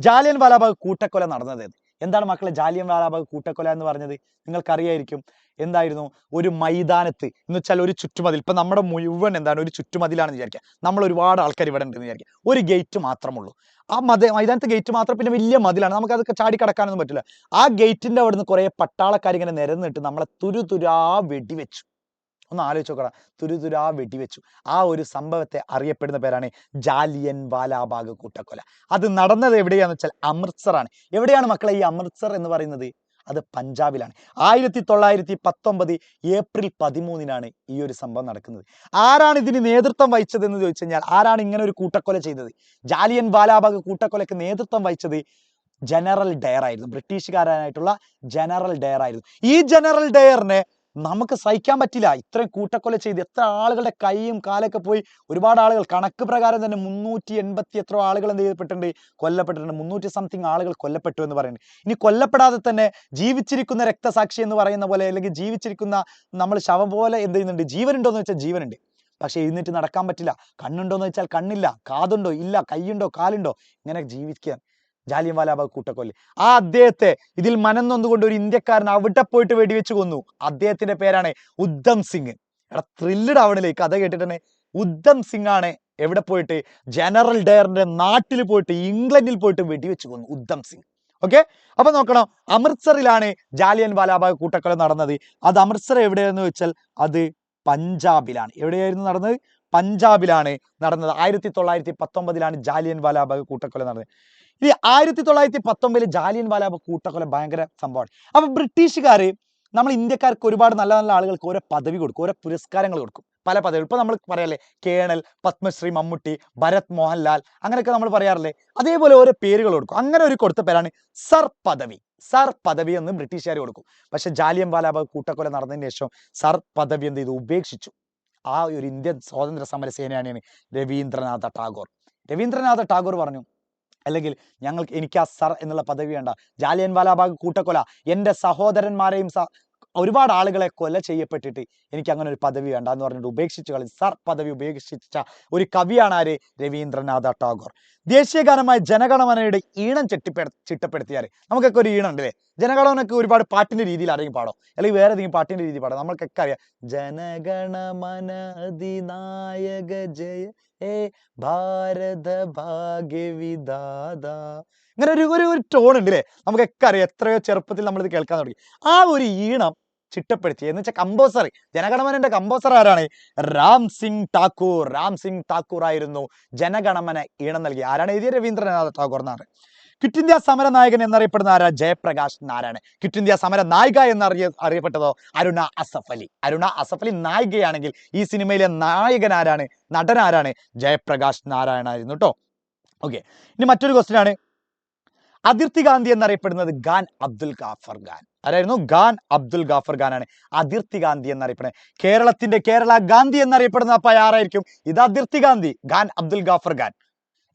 ജാലിയൻ വാലാബാഗ് കൂട്ടക്കൊല നടന്നത്? എന്താണ് മക്കളെ ജാലിയൻ വാലാബാഗ് കൂട്ടക്കൊല എന്ന് പറഞ്ഞത്? നിങ്ങൾക്കറിയായിരിക്കും. എന്തായിരുന്നു? ഒരു മൈതാനത്ത്. എന്ന് വെച്ചാൽ ഒരു ചുറ്റുമതിൽ. ഇപ്പൊ നമ്മുടെ മുഴുവൻ എന്താണ്? ഒരു ചുറ്റുമതിലാണെന്ന് വിചാരിക്കുക. നമ്മൾ ഒരുപാട് ആൾക്കാർ ഇവിടെ ഉണ്ടെന്ന് വിചാരിക്കുക. ഒരു ഗേറ്റ് മാത്രമുള്ളൂ. ആ മത മൈതാനത്ത് ഗേറ്റ് മാത്രം പിന്നെ വലിയ മതിലാണ്. നമുക്ക് അതൊക്കെ ചാടി കടക്കാനൊന്നും പറ്റില്ല. ആ ഗേറ്റിന്റെ അവിടുന്ന് കുറെ പട്ടാളക്കാർ ഇങ്ങനെ നിരന്നിട്ട് നമ്മളെ തുരുതുരാ വെടിവെച്ചു. ഒന്ന് ആലോചിച്ച് നോക്കണം തുരുതുരാ വെടിവെച്ചു. ആ ഒരു സംഭവത്തെ അറിയപ്പെടുന്ന പേരാണ് ജാലിയൻ വാലാബാഗ് കൂട്ടക്കൊല. അത് നടന്നത് എവിടെയാന്ന് വെച്ചാൽ അമൃത്സറാണ്. എവിടെയാണ് മക്കളെ ഈ അമൃത്സർ എന്ന് പറയുന്നത്? അത് പഞ്ചാബിലാണ്. ആയിരത്തി തൊള്ളായിരത്തി പത്തൊമ്പത് ഏപ്രിൽ പതിമൂന്നിനാണ് ഈ ഒരു സംഭവം നടക്കുന്നത്. ആരാണ് ഇതിന് നേതൃത്വം വഹിച്ചത് എന്ന് ചോദിച്ചു കഴിഞ്ഞാൽ ആരാണ് ഇങ്ങനെ ഒരു കൂട്ടക്കൊല ചെയ്തത്? ജാലിയൻ വാലാബാഗ് കൂട്ടക്കൊലയ്ക്ക് നേതൃത്വം വഹിച്ചത് ജനറൽ ഡയർ ആയിരുന്നു. ബ്രിട്ടീഷുകാരനായിട്ടുള്ള ജനറൽ ഡയർ ആയിരുന്നു. ഈ ജനറൽ ഡയറിനെ നമുക്ക് സഹിക്കാൻ പറ്റില്ല. ഇത്രയും കൂട്ടക്കൊല ചെയ്ത് എത്ര ആളുകളുടെ കൈയും കാലൊക്കെ പോയി. ഒരുപാട് ആളുകൾ കണക്ക് പ്രകാരം തന്നെ മുന്നൂറ്റി എൺപത്തി എത്ര ആളുകൾ എന്ത് ചെയ്യപ്പെട്ടിട്ടുണ്ട്? കൊല്ലപ്പെട്ടിട്ടുണ്ട്. മുന്നൂറ്റി സംതിങ് ആളുകൾ കൊല്ലപ്പെട്ടു എന്ന് പറയുന്നുണ്ട് ഇനി കൊല്ലപ്പെടാതെ തന്നെ ജീവിച്ചിരിക്കുന്ന രക്തസാക്ഷി എന്ന് പറയുന്ന പോലെ അല്ലെങ്കിൽ ജീവിച്ചിരിക്കുന്ന നമ്മൾ ശവം പോലെ എന്ത് ചെയ്യുന്നുണ്ട്? ജീവനുണ്ടോ എന്ന് വെച്ചാൽ ജീവനുണ്ട്. പക്ഷെ എഴുന്നേറ്റ് നടക്കാൻ പറ്റില്ല. കണ്ണുണ്ടോ എന്ന് വെച്ചാൽ കണ്ണില്ല. കാതുണ്ടോ? ഇല്ല. കൈയുണ്ടോ? കാലുണ്ടോ? ഇങ്ങനെ ജീവിക്കാൻ. ജാലിയൻ വാലാബാഗ് കൂട്ടക്കൊല്ലി. ആ അദ്ദേഹത്തെ ഇതിൽ മനം നൊന്നുകൊണ്ട് ഒരു ഇന്ത്യക്കാരൻ അവിടെ പോയിട്ട് വെടിവെച്ച് കൊന്നു. അദ്ദേഹത്തിന്റെ പേരാണ് ഉദ്ധം സിംഗ്. എടാ ത്രില്ലഡ് ആവണില്ലേ? കഥ കേട്ടിട്ടാണ് ഉദ്ധം സിംഗ് ആണ് എവിടെ പോയിട്ട്? ജനറൽ ഡയറിന്റെ നാട്ടിൽ പോയിട്ട് ഇംഗ്ലണ്ടിൽ പോയിട്ട് വെടിവെച്ച് കൊന്നു ഉദ്ധം സിംഗ്. ഓക്കെ? അപ്പൊ നോക്കണം അമൃത്സറിലാണ് ജാലിയൻ വാലാബാഗ് കൂട്ടക്കൊല നടന്നത്. അത് അമൃത്സർ എവിടെയെന്ന് വെച്ചാൽ അത് പഞ്ചാബിലാണ്. എവിടെയായിരുന്നു നടന്നത്? പഞ്ചാബിലാണ് നടന്നത്. ആയിരത്തി തൊള്ളായിരത്തി പത്തൊമ്പതിലാണ് ജാലിയൻ വാലാബാഗ് കൂട്ടക്കൊല നടന്നത്. ഈ ആയിരത്തി തൊള്ളായിരത്തി പത്തൊമ്പതിൽ ജാലിയൻ വാലാബ് കൂട്ടക്കൊല ഭയങ്കര സംഭവമാണ്. അപ്പൊ ബ്രിട്ടീഷുകാർ നമ്മൾ ഇന്ത്യക്കാർക്ക് ഒരുപാട് നല്ല നല്ല ആളുകൾക്ക് ഓരോ പദവി കൊടുക്കും ഓരോ പുരസ്കാരങ്ങൾ കൊടുക്കും. പല പദവി. ഇപ്പൊ നമ്മൾ പറയാല്ലേ കേണൽ പത്മശ്രീ മമ്മൂട്ടി ഭരത് മോഹൻലാൽ അങ്ങനെയൊക്കെ നമ്മൾ പറയാറില്ലേ? അതേപോലെ ഓരോ പേരുകൾ കൊടുക്കും. അങ്ങനെ ഒരു കൊടുത്ത പേരാണ് സർ പദവി. സർ പദവി എന്ന് ബ്രിട്ടീഷുകാർ കൊടുക്കും. പക്ഷെ ജാലിയൻ വാലാബാഗ് കൂട്ടക്കൊല നടന്നതിന് ശേഷം സർ പദവി എന്ത് ചെയ്തു? ഉപേക്ഷിച്ചു. ആ ഒരു ഇന്ത്യൻ സ്വാതന്ത്ര്യ സമര സേനാനിയാണ് രവീന്ദ്രനാഥ ടാഗോർ. രവീന്ദ്രനാഥ ടാഗോർ പറഞ്ഞു അല്ലെങ്കിൽ ഞങ്ങൾക്ക് എനിക്ക് ആ സർ എന്നുള്ള പദവി വേണ്ട. ജാലിയൻ വാലാബാഗ് കൂട്ടക്കൊല. എന്റെ സഹോദരന്മാരെയും ഒരുപാട് ആളുകളെ കൊല ചെയ്യപ്പെട്ടിട്ട് എനിക്ക് അങ്ങനെ ഒരു പദവി വേണ്ട എന്ന് പറഞ്ഞിട്ട് ഉപേക്ഷിച്ചു കളി. സർ പദവി ഉപേക്ഷിച്ച ഒരു കവിയാണ് ആര്? രവീന്ദ്രനാഥ ടാഗോർ. ദേശീയഗാനമായ ജനഗണമനയുടെ ഈണം ചെട്ടിപ്പെ ചിട്ടപ്പെടുത്തിയാൽ നമുക്കൊക്കെ ഒരു ഈണം ഉണ്ടല്ലേ? ജനഗണമനൊക്കെ ഒരുപാട് പാട്ടിന്റെ രീതിയിൽ ആരെങ്കിലും പാടോ? അല്ലെങ്കിൽ വേറെ ഏതെങ്കിലും പാട്ടിന്റെ രീതി പാടാം? നമ്മൾക്കൊക്കെ അറിയാം. ജനഗണമന അതിനായക ജയ ഏ ഭാരത ഭാഗ്യവിദാത ഇങ്ങനെ ഒരു ഒരു ടോൺ ഉണ്ട് അല്ലേ നമുക്കൊക്കെ അറിയാം. എത്രയോ ചെറുപ്പത്തിൽ നമ്മളിത് കേൾക്കാൻ തുടങ്ങി. ആ ഒരു ഈണം ചിട്ടപ്പെടുത്തി എന്ന് വെച്ചാൽ കമ്പോസർ ജനഗണമനന്റെ കമ്പോസർ ആരാണ്? രാം സിംഗ് ടാക്കൂർ രാം സിംഗ് ടാക്കൂർ ആയിരുന്നു ജനഗണമന ഈണം നൽകി. ആരാണ്? എഴുതിയ രവീന്ദ്രനാഥ് ടാഗോർ എന്നാണ്. ക്വിറ്റ് ഇന്ത്യ സമര നായകൻ എന്നറിയപ്പെടുന്ന ആരാ? ജയപ്രകാശ് നാരായണൻ. ക്വിറ്റ് ഇന്ത്യ സമര നായിക എന്നറിയ അറിയപ്പെട്ടതോ? അരുണ അസഫ് അലി. അരുണ അസഫ് അലി നായികയാണെങ്കിൽ ഈ സിനിമയിലെ നായകൻ ആരാണ്? നടൻ ആരാണ്? ജയപ്രകാശ് നാരായണ ആയിരുന്നു കേട്ടോ ഓക്കെ. ഇനി മറ്റൊരു ക്വസ്റ്റ്യൻ ആണ്. അതിർത്തി ഗാന്ധി എന്നറിയപ്പെടുന്നത് ഖാൻ അബ്ദുൽ ഗാഫർ ഖാൻ. ആരായിരുന്നു ഖാൻ അബ്ദുൽ ഗാഫർ ഖാൻ ആണ് അതിർത്തി ഗാന്ധി എന്നറിയപ്പെടുന്നത്. കേരളത്തിന്റെ കേരള ഗാന്ധി എന്നറിയപ്പെടുന്ന അപ്പ ആരായിരിക്കും? ഇത് അതിർത്തി ഗാന്ധി ഖാൻ അബ്ദുൽ ഗാഫർ ഖാൻ.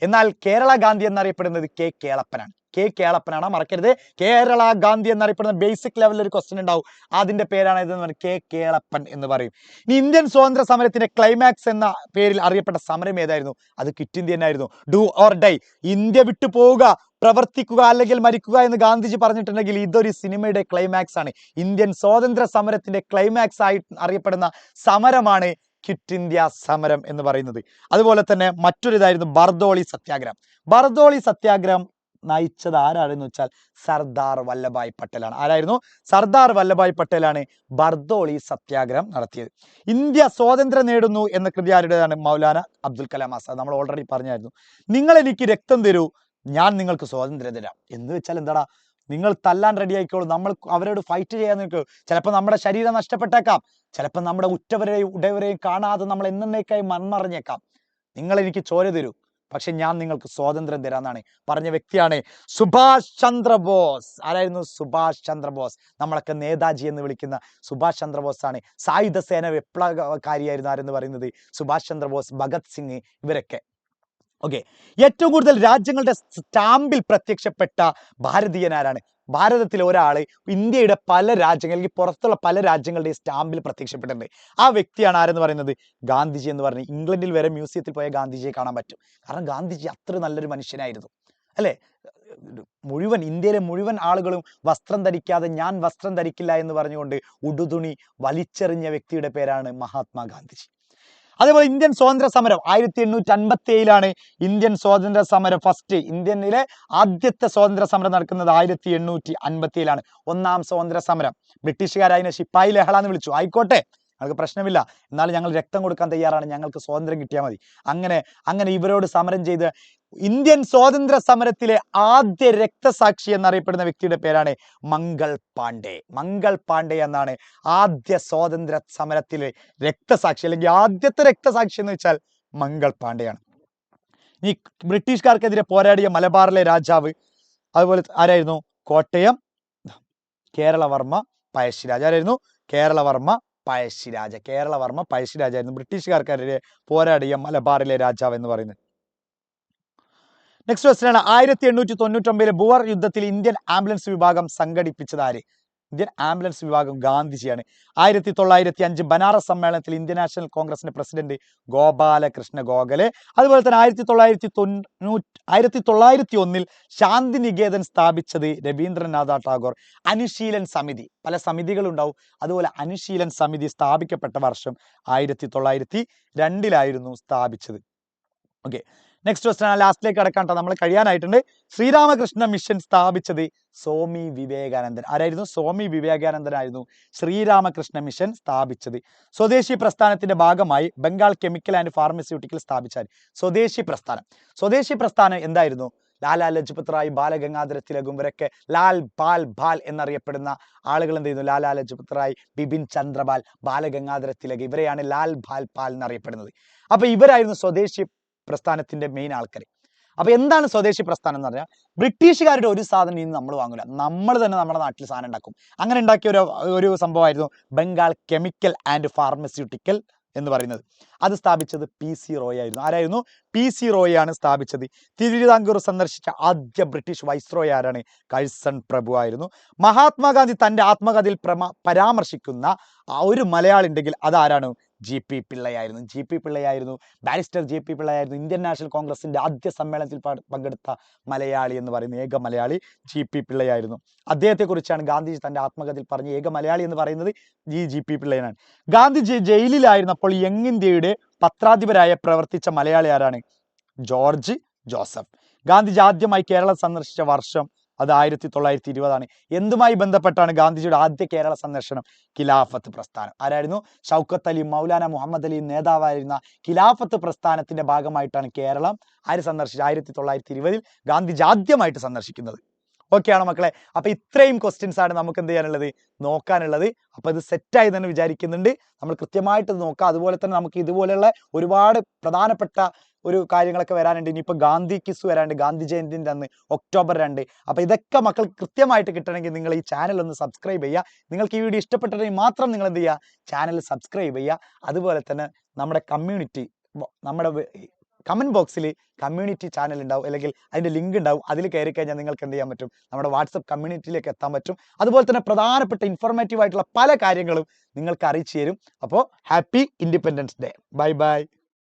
എന്നാൽ കേരള ഗാന്ധി എന്നറിയപ്പെടുന്നത് കെ കേളപ്പനാണ്. കെ കേളപ്പനാണ്? മറക്കരുത്. കേരള ഗാന്ധി എന്നറിയപ്പെടുന്ന ബേസിക് ലെവലിൽ ഒരു ക്വസ്റ്റൻ ഉണ്ടാവും. അതിന്റെ പേരാണ് ഇതെന്ന് കെ കേളപ്പൻ എന്ന് പറയും. ഇനി ഇന്ത്യൻ സ്വാതന്ത്ര്യ സമരത്തിന്റെ ക്ലൈമാക്സ് എന്ന പേരിൽ അറിയപ്പെട്ട സമരം ഏതായിരുന്നു? അത് കിറ്റ് ഇന്ത്യൻ ആയിരുന്നു ഡു ഓർ ഡൈ ഇന്ത്യ വിട്ടു പോവുക പ്രവർത്തിക്കുക അല്ലെങ്കിൽ മരിക്കുക എന്ന് ഗാന്ധിജി പറഞ്ഞിട്ടുണ്ടെങ്കിൽ ഇതൊരു സിനിമയുടെ ക്ലൈമാക്സ് ആണ്. ഇന്ത്യൻ സ്വാതന്ത്ര്യ സമരത്തിന്റെ ക്ലൈമാക്സ് ആയി അറിയപ്പെടുന്ന സമരമാണ് ക്വിറ്റ് ഇന്ത്യ സമരം എന്ന് പറയുന്നത്. അതുപോലെ തന്നെ മറ്റൊരു ഇതായിരുന്നു ബർദോളി സത്യാഗ്രഹം. ബർദോളി സത്യാഗ്രഹം നയിച്ചത് ആരാണെന്ന് വെച്ചാൽ സർദാർ വല്ലഭായ് പട്ടേലാണ് ആരായിരുന്നു? സർദാർ വല്ലഭായ് പട്ടേലാണ് ബർദോളി സത്യാഗ്രഹം നടത്തിയത്. ഇന്ത്യ സ്വാതന്ത്ര്യം നേടുന്നു എന്ന കൃതി ആരുടേതാണ് മൗലാന അബ്ദുൽ കലാം ആസാദ്. നമ്മൾ ഓൾറെഡി പറഞ്ഞായിരുന്നു. നിങ്ങൾ എനിക്ക് രക്തം തരൂ ഞാൻ നിങ്ങൾക്ക് സ്വാതന്ത്ര്യം തരാം. എന്ന് വെച്ചാൽ എന്താടാ? നിങ്ങൾ തല്ലാൻ റെഡി ആയിക്കോളൂ. നമ്മൾ അവരോട് ഫൈറ്റ് ചെയ്യാൻ നിൽക്കൂ. ചിലപ്പോൾ നമ്മുടെ ശരീരം നഷ്ടപ്പെട്ടേക്കാം. ചിലപ്പോൾ നമ്മുടെ ഉറ്റവരെയും ഉടയവരെയും കാണാതെ നമ്മൾ എന്നേക്കായി മൺമറിഞ്ഞേക്കാം. നിങ്ങൾ എനിക്ക് ചോര തരൂ. പക്ഷെ ഞാൻ നിങ്ങൾക്ക് സ്വാതന്ത്ര്യം തരാന്നാണ് പറഞ്ഞ വ്യക്തിയാണ് സുഭാഷ് ചന്ദ്രബോസ്. ആരായിരുന്നു സുഭാഷ് ചന്ദ്രബോസ്? നമ്മളൊക്കെ നേതാജി എന്ന് വിളിക്കുന്ന സുഭാഷ് ചന്ദ്രബോസ് ആണ്. സായുധ സേന വിപ്ലവകാരിയായിരുന്നു ആരെന്ന് പറയുന്നത് സുഭാഷ് ചന്ദ്രബോസ് ഭഗത് സിംഗ് ഇവരൊക്കെ. ഓക്കെ ഏറ്റവും കൂടുതൽ രാജ്യങ്ങളുടെ സ്റ്റാമ്പിൽ പ്രത്യക്ഷപ്പെട്ട ഭാരതീയനാരാണ്. ഭാരതത്തിലെ ഒരാൾ ഇന്ത്യയുടെ പല രാജ്യങ്ങൾ അല്ലെങ്കിൽ പുറത്തുള്ള പല രാജ്യങ്ങളുടെയും സ്റ്റാമ്പിൽ പ്രത്യക്ഷപ്പെട്ടിട്ടുണ്ട് ആ വ്യക്തിയാണ് ആരെന്ന് പറയുന്നത്? ഗാന്ധിജി എന്ന് പറഞ്ഞ്. ഇംഗ്ലണ്ടിൽ വരെ മ്യൂസിയത്തിൽ പോയ ഗാന്ധിജിയെ കാണാൻ പറ്റും. കാരണം ഗാന്ധിജി അത്ര നല്ലൊരു മനുഷ്യനായിരുന്നു. അല്ലേ? മുഴുവൻ ഇന്ത്യയിലെ മുഴുവൻ ആളുകളും വസ്ത്രം ധരിക്കാതെ ഞാൻ വസ്ത്രം ധരിക്കില്ല എന്ന് പറഞ്ഞുകൊണ്ട് ഉടുതുണി വലിച്ചെറിഞ്ഞ വ്യക്തിയുടെ പേരാണ് മഹാത്മാഗാന്ധിജി അതേപോലെ ഇന്ത്യൻ സ്വാതന്ത്ര്യ സമരം ആയിരത്തി എണ്ണൂറ്റി അൻപത്തി ഏഴിലാണ് ഇന്ത്യൻ സ്വാതന്ത്ര്യ സമരം ഫസ്റ്റ് ഇന്ത്യനിലെ ആദ്യത്തെ സ്വാതന്ത്ര്യ സമരം നടക്കുന്നത് ആയിരത്തി എണ്ണൂറ്റി അൻപത്തി ഏഴിലാണ് ഒന്നാം സ്വാതന്ത്ര്യ സമരം. ബ്രിട്ടീഷുകാർ അതിനെ ശിപ്പായി ലഹള എന്ന് വിളിച്ചു. ആയിക്കോട്ടെ. ഞങ്ങൾക്ക് പ്രശ്നമില്ല. എന്നാലും ഞങ്ങൾ രക്തം കൊടുക്കാൻ തയ്യാറാണ്. ഞങ്ങൾക്ക് സ്വാതന്ത്ര്യം കിട്ടിയാൽ മതി. അങ്ങനെ അങ്ങനെ ഇവരോട് സമരം ചെയ്ത് ഇന്ത്യൻ സ്വാതന്ത്ര്യ സമരത്തിലെ ആദ്യ രക്തസാക്ഷി എന്നറിയപ്പെടുന്ന വ്യക്തിയുടെ പേരാണ് മംഗൾ പാണ്ഡെ. മംഗൾ പാണ്ഡെ എന്നാണ് ആദ്യ സ്വാതന്ത്ര്യ സമരത്തിലെ രക്തസാക്ഷി അല്ലെങ്കിൽ ആദ്യത്തെ രക്തസാക്ഷി എന്ന് വെച്ചാൽ മംഗൾ പാണ്ഡെയാണ്. ഈ ബ്രിട്ടീഷുകാർക്കെതിരെ പോരാടിയ മലബാറിലെ രാജാവ് അതുപോലെ ആരായിരുന്നു? കോട്ടയം കേരളവർമ്മ പഴശ്ശിരാജ്. ആരായിരുന്നു? കേരളവർമ്മ പഴശ്ശിരാജ കേരളവർമ്മ പഴശ്ശിരാജായിരുന്നു ബ്രിട്ടീഷുകാർക്കെതിരെ പോരാടിയ മലബാറിലെ രാജാവ് എന്ന് പറയുന്നത്. നെക്സ്റ്റ് ക്വസ്റ്റൻ ആണ്. ആയിരത്തി എണ്ണൂറ്റി തൊണ്ണൂറ്റൊമ്പതിലെ ബുവർ യുദ്ധത്തിൽ ഇന്ത്യൻ ആംബുലൻസ് വിഭാഗം സംഘടിപ്പിച്ചത് ആര്? ഇന്ത്യൻ ആംബുലൻസ് വിഭാഗം ഗാന്ധിജിയാണ്. ആയിരത്തി തൊള്ളായിരത്തി അഞ്ച് ബനാറസ് സമ്മേളനത്തിൽ ഇന്ത്യൻ നാഷണൽ കോൺഗ്രസിന്റെ പ്രസിഡന്റ് ഗോപാലകൃഷ്ണ ഗോഖലെ അതുപോലെ തന്നെ ആയിരത്തി തൊള്ളായിരത്തി തൊണ്ണൂറ്റി ആയിരത്തി തൊള്ളായിരത്തി ഒന്നിൽ ശാന്തിനികേതൻ സ്ഥാപിച്ചത് രവീന്ദ്രനാഥ ടാഗോർ. അനുശീലൻ സമിതി. പല സമിതികളുണ്ടാവും. അതുപോലെ അനുശീലൻ സമിതി സ്ഥാപിക്കപ്പെട്ട വർഷം ആയിരത്തി തൊള്ളായിരത്തി രണ്ടിലായിരുന്നു സ്ഥാപിച്ചത്. ഓക്കെ. നെക്സ്റ്റ് ക്വസ്റ്റൻ ലാസ്റ്റിലേക്ക് കിടക്കാട്ടോ നമ്മൾ കഴിയാനായിട്ടുണ്ട്. ശ്രീരാമകൃഷ്ണ മിഷൻ സ്ഥാപിച്ചത് സ്വാമി വിവേകാനന്ദൻ. ആരായിരുന്നു? സ്വാമി വിവേകാനന്ദനായിരുന്നു ശ്രീരാമകൃഷ്ണ മിഷൻ സ്ഥാപിച്ചത്. സ്വദേശി പ്രസ്ഥാനത്തിന്റെ ഭാഗമായി ബംഗാൾ കെമിക്കൽ ആൻഡ് ഫാർമസ്യൂട്ടിക്കൽ സ്ഥാപിച്ചാൽ സ്വദേശി പ്രസ്ഥാനം. സ്വദേശി പ്രസ്ഥാനം എന്തായിരുന്നു? ലാലാ ലജ്പത് റായ് ബാലഗംഗാധര തിലകും ഇവരൊക്കെ ലാൽ ബാൽ ബാൽ എന്നറിയപ്പെടുന്ന ആളുകൾ എന്ത് ചെയ്യുന്നു ലാലാ ലജ്പത് റായ് ബിപിൻ ചന്ദ്രപാൽ ബാലഗംഗാധര തിലക് ഇവരെയാണ് ലാൽ ബാൽ പാൽ എന്നറിയപ്പെടുന്നത്. അപ്പൊ ഇവരായിരുന്നു സ്വദേശി പ്രസ്ഥാനത്തിന്റെ മെയിൻ ആൾക്കാർ അപ്പൊ എന്താണ് സ്വദേശി പ്രസ്ഥാനം എന്ന് പറഞ്ഞാൽ ബ്രിട്ടീഷുകാരുടെ ഒരു സാധനം ഇന്ന് നമ്മൾ വാങ്ങില്ല നമ്മൾ തന്നെ നമ്മുടെ നാട്ടിൽ സാധനം ഉണ്ടാക്കും. അങ്ങനെ ഉണ്ടാക്കിയ ഒരു ഒരു സംഭവമായിരുന്നു ബംഗാൾ കെമിക്കൽ ആൻഡ് ഫാർമസ്യൂട്ടിക്കൽ എന്ന് പറയുന്നത്. അത് സ്ഥാപിച്ചത് പി സി റോയ് ആയിരുന്നു. ആരായിരുന്നു? പി സി റോയ് ആണ് സ്ഥാപിച്ചത്. തിരുവിതാംകൂർ സന്ദർശിച്ച ആദ്യ ബ്രിട്ടീഷ് വൈസ്രോയ് ആരാണ്? കഴ്സൺ പ്രഭു ആയിരുന്നു. മഹാത്മാഗാന്ധി തന്റെ ആത്മകഥയിൽ പരാമർശിക്കുന്ന ഒരു മലയാളി ഉണ്ടെങ്കിൽ അതാരാണ് ജി പി പിള്ളയായിരുന്നു. ജി പി പിള്ളയായിരുന്നു. ബാരിസ്റ്റർ ജി പി പിള്ളയായിരുന്നു. ഇന്ത്യൻ നാഷണൽ കോൺഗ്രസിന്റെ ആദ്യ സമ്മേളനത്തിൽ പങ്കെടുത്ത മലയാളി എന്ന് പറയുന്ന ഏക മലയാളി ജി പി പിള്ളയായിരുന്നു. അദ്ദേഹത്തെക്കുറിച്ചാണ് ഗാന്ധിജി തന്റെ ആത്മകഥയിൽ പറഞ്ഞ ഏക മലയാളി എന്ന് പറയുന്നത് ജി ജി പി പിള്ളയനാണ്. ഗാന്ധിജി ജയിലിലായിരുന്നപ്പോൾ യങ് ഇന്ത്യയുടെ പത്രാധിപരായ പ്രവർത്തിച്ച മലയാളി ആരാണ്? George Joseph. ഗാന്ധിജി ആദ്യമായി കേരളം സന്ദർശിച്ച വർഷം അത് ആയിരത്തി തൊള്ളായിരത്തി ഇരുപതാണ് എന്തുമായി ബന്ധപ്പെട്ടാണ് ഗാന്ധിജിയുടെ ആദ്യ കേരള സന്ദർശനം? ഖിലാഫത്ത് പ്രസ്ഥാനം. ആരായിരുന്നു? ഷൗക്കത്ത് അലി മൗലാന മുഹമ്മദ് അലി നേതാവായിരുന്ന ഖിലാഫത്ത് പ്രസ്ഥാനത്തിന്റെ ഭാഗമായിട്ടാണ് കേരളം ആര് സന്ദർശിച്ചത്? ആയിരത്തി തൊള്ളായിരത്തി ഇരുപതിൽ ഗാന്ധിജി ആദ്യമായിട്ട് സന്ദർശിക്കുന്നത്. ഓക്കെയാണോ മക്കളെ? അപ്പൊ ഇത്രയും ക്വസ്റ്റ്യൻസ് ആണ് നമുക്ക് എന്ത് ചെയ്യാനുള്ളത്? നോക്കാനുള്ളത്. അപ്പൊ ഇത് സെറ്റായി തന്നെ വിചാരിക്കുന്നുണ്ട്. നമ്മൾ കൃത്യമായിട്ട് നോക്കാം. അതുപോലെ തന്നെ നമുക്ക് ഇതുപോലെയുള്ള ഒരുപാട് പ്രധാനപ്പെട്ട ഒരു കാര്യങ്ങളൊക്കെ വരാനുണ്ട്. ഇനിയിപ്പോൾ ഗാന്ധി കിസ് വരാനുണ്ട്. ഗാന്ധി ജയന്തിന്റെ അന്ന് ഒക്ടോബർ രണ്ട്. അപ്പോൾ ഇതൊക്കെ മക്കൾ കൃത്യമായിട്ട് കിട്ടണമെങ്കിൽ നിങ്ങൾ ഈ ചാനൽ ഒന്ന് സബ്സ്ക്രൈബ് ചെയ്യുക. നിങ്ങൾക്ക് ഈ വീഡിയോ ഇഷ്ടപ്പെട്ടിട്ടുണ്ടെങ്കിൽ മാത്രം നിങ്ങൾ എന്ത് ചെയ്യുക? ചാനൽ സബ്സ്ക്രൈബ് ചെയ്യുക. അതുപോലെ തന്നെ നമ്മുടെ കമ്മ്യൂണിറ്റി നമ്മുടെ കമന്റ് ബോക്സിൽ കമ്മ്യൂണിറ്റി ചാനൽ ഉണ്ടാവും. അല്ലെങ്കിൽ അതിന്റെ ലിങ്ക് ഉണ്ടാവും. അതിൽ കയറി കഴിഞ്ഞാൽ നിങ്ങൾക്ക് എന്ത് ചെയ്യാൻ പറ്റും? നമ്മുടെ വാട്സപ്പ് കമ്മ്യൂണിറ്റിയിലേക്ക് എത്താൻ പറ്റും. അതുപോലെ തന്നെ പ്രധാനപ്പെട്ട ഇൻഫോർമേറ്റീവ് ആയിട്ടുള്ള പല കാര്യങ്ങളും നിങ്ങൾക്ക് അറിയിച്ചു തരും. അപ്പോൾ happy independence day bye bye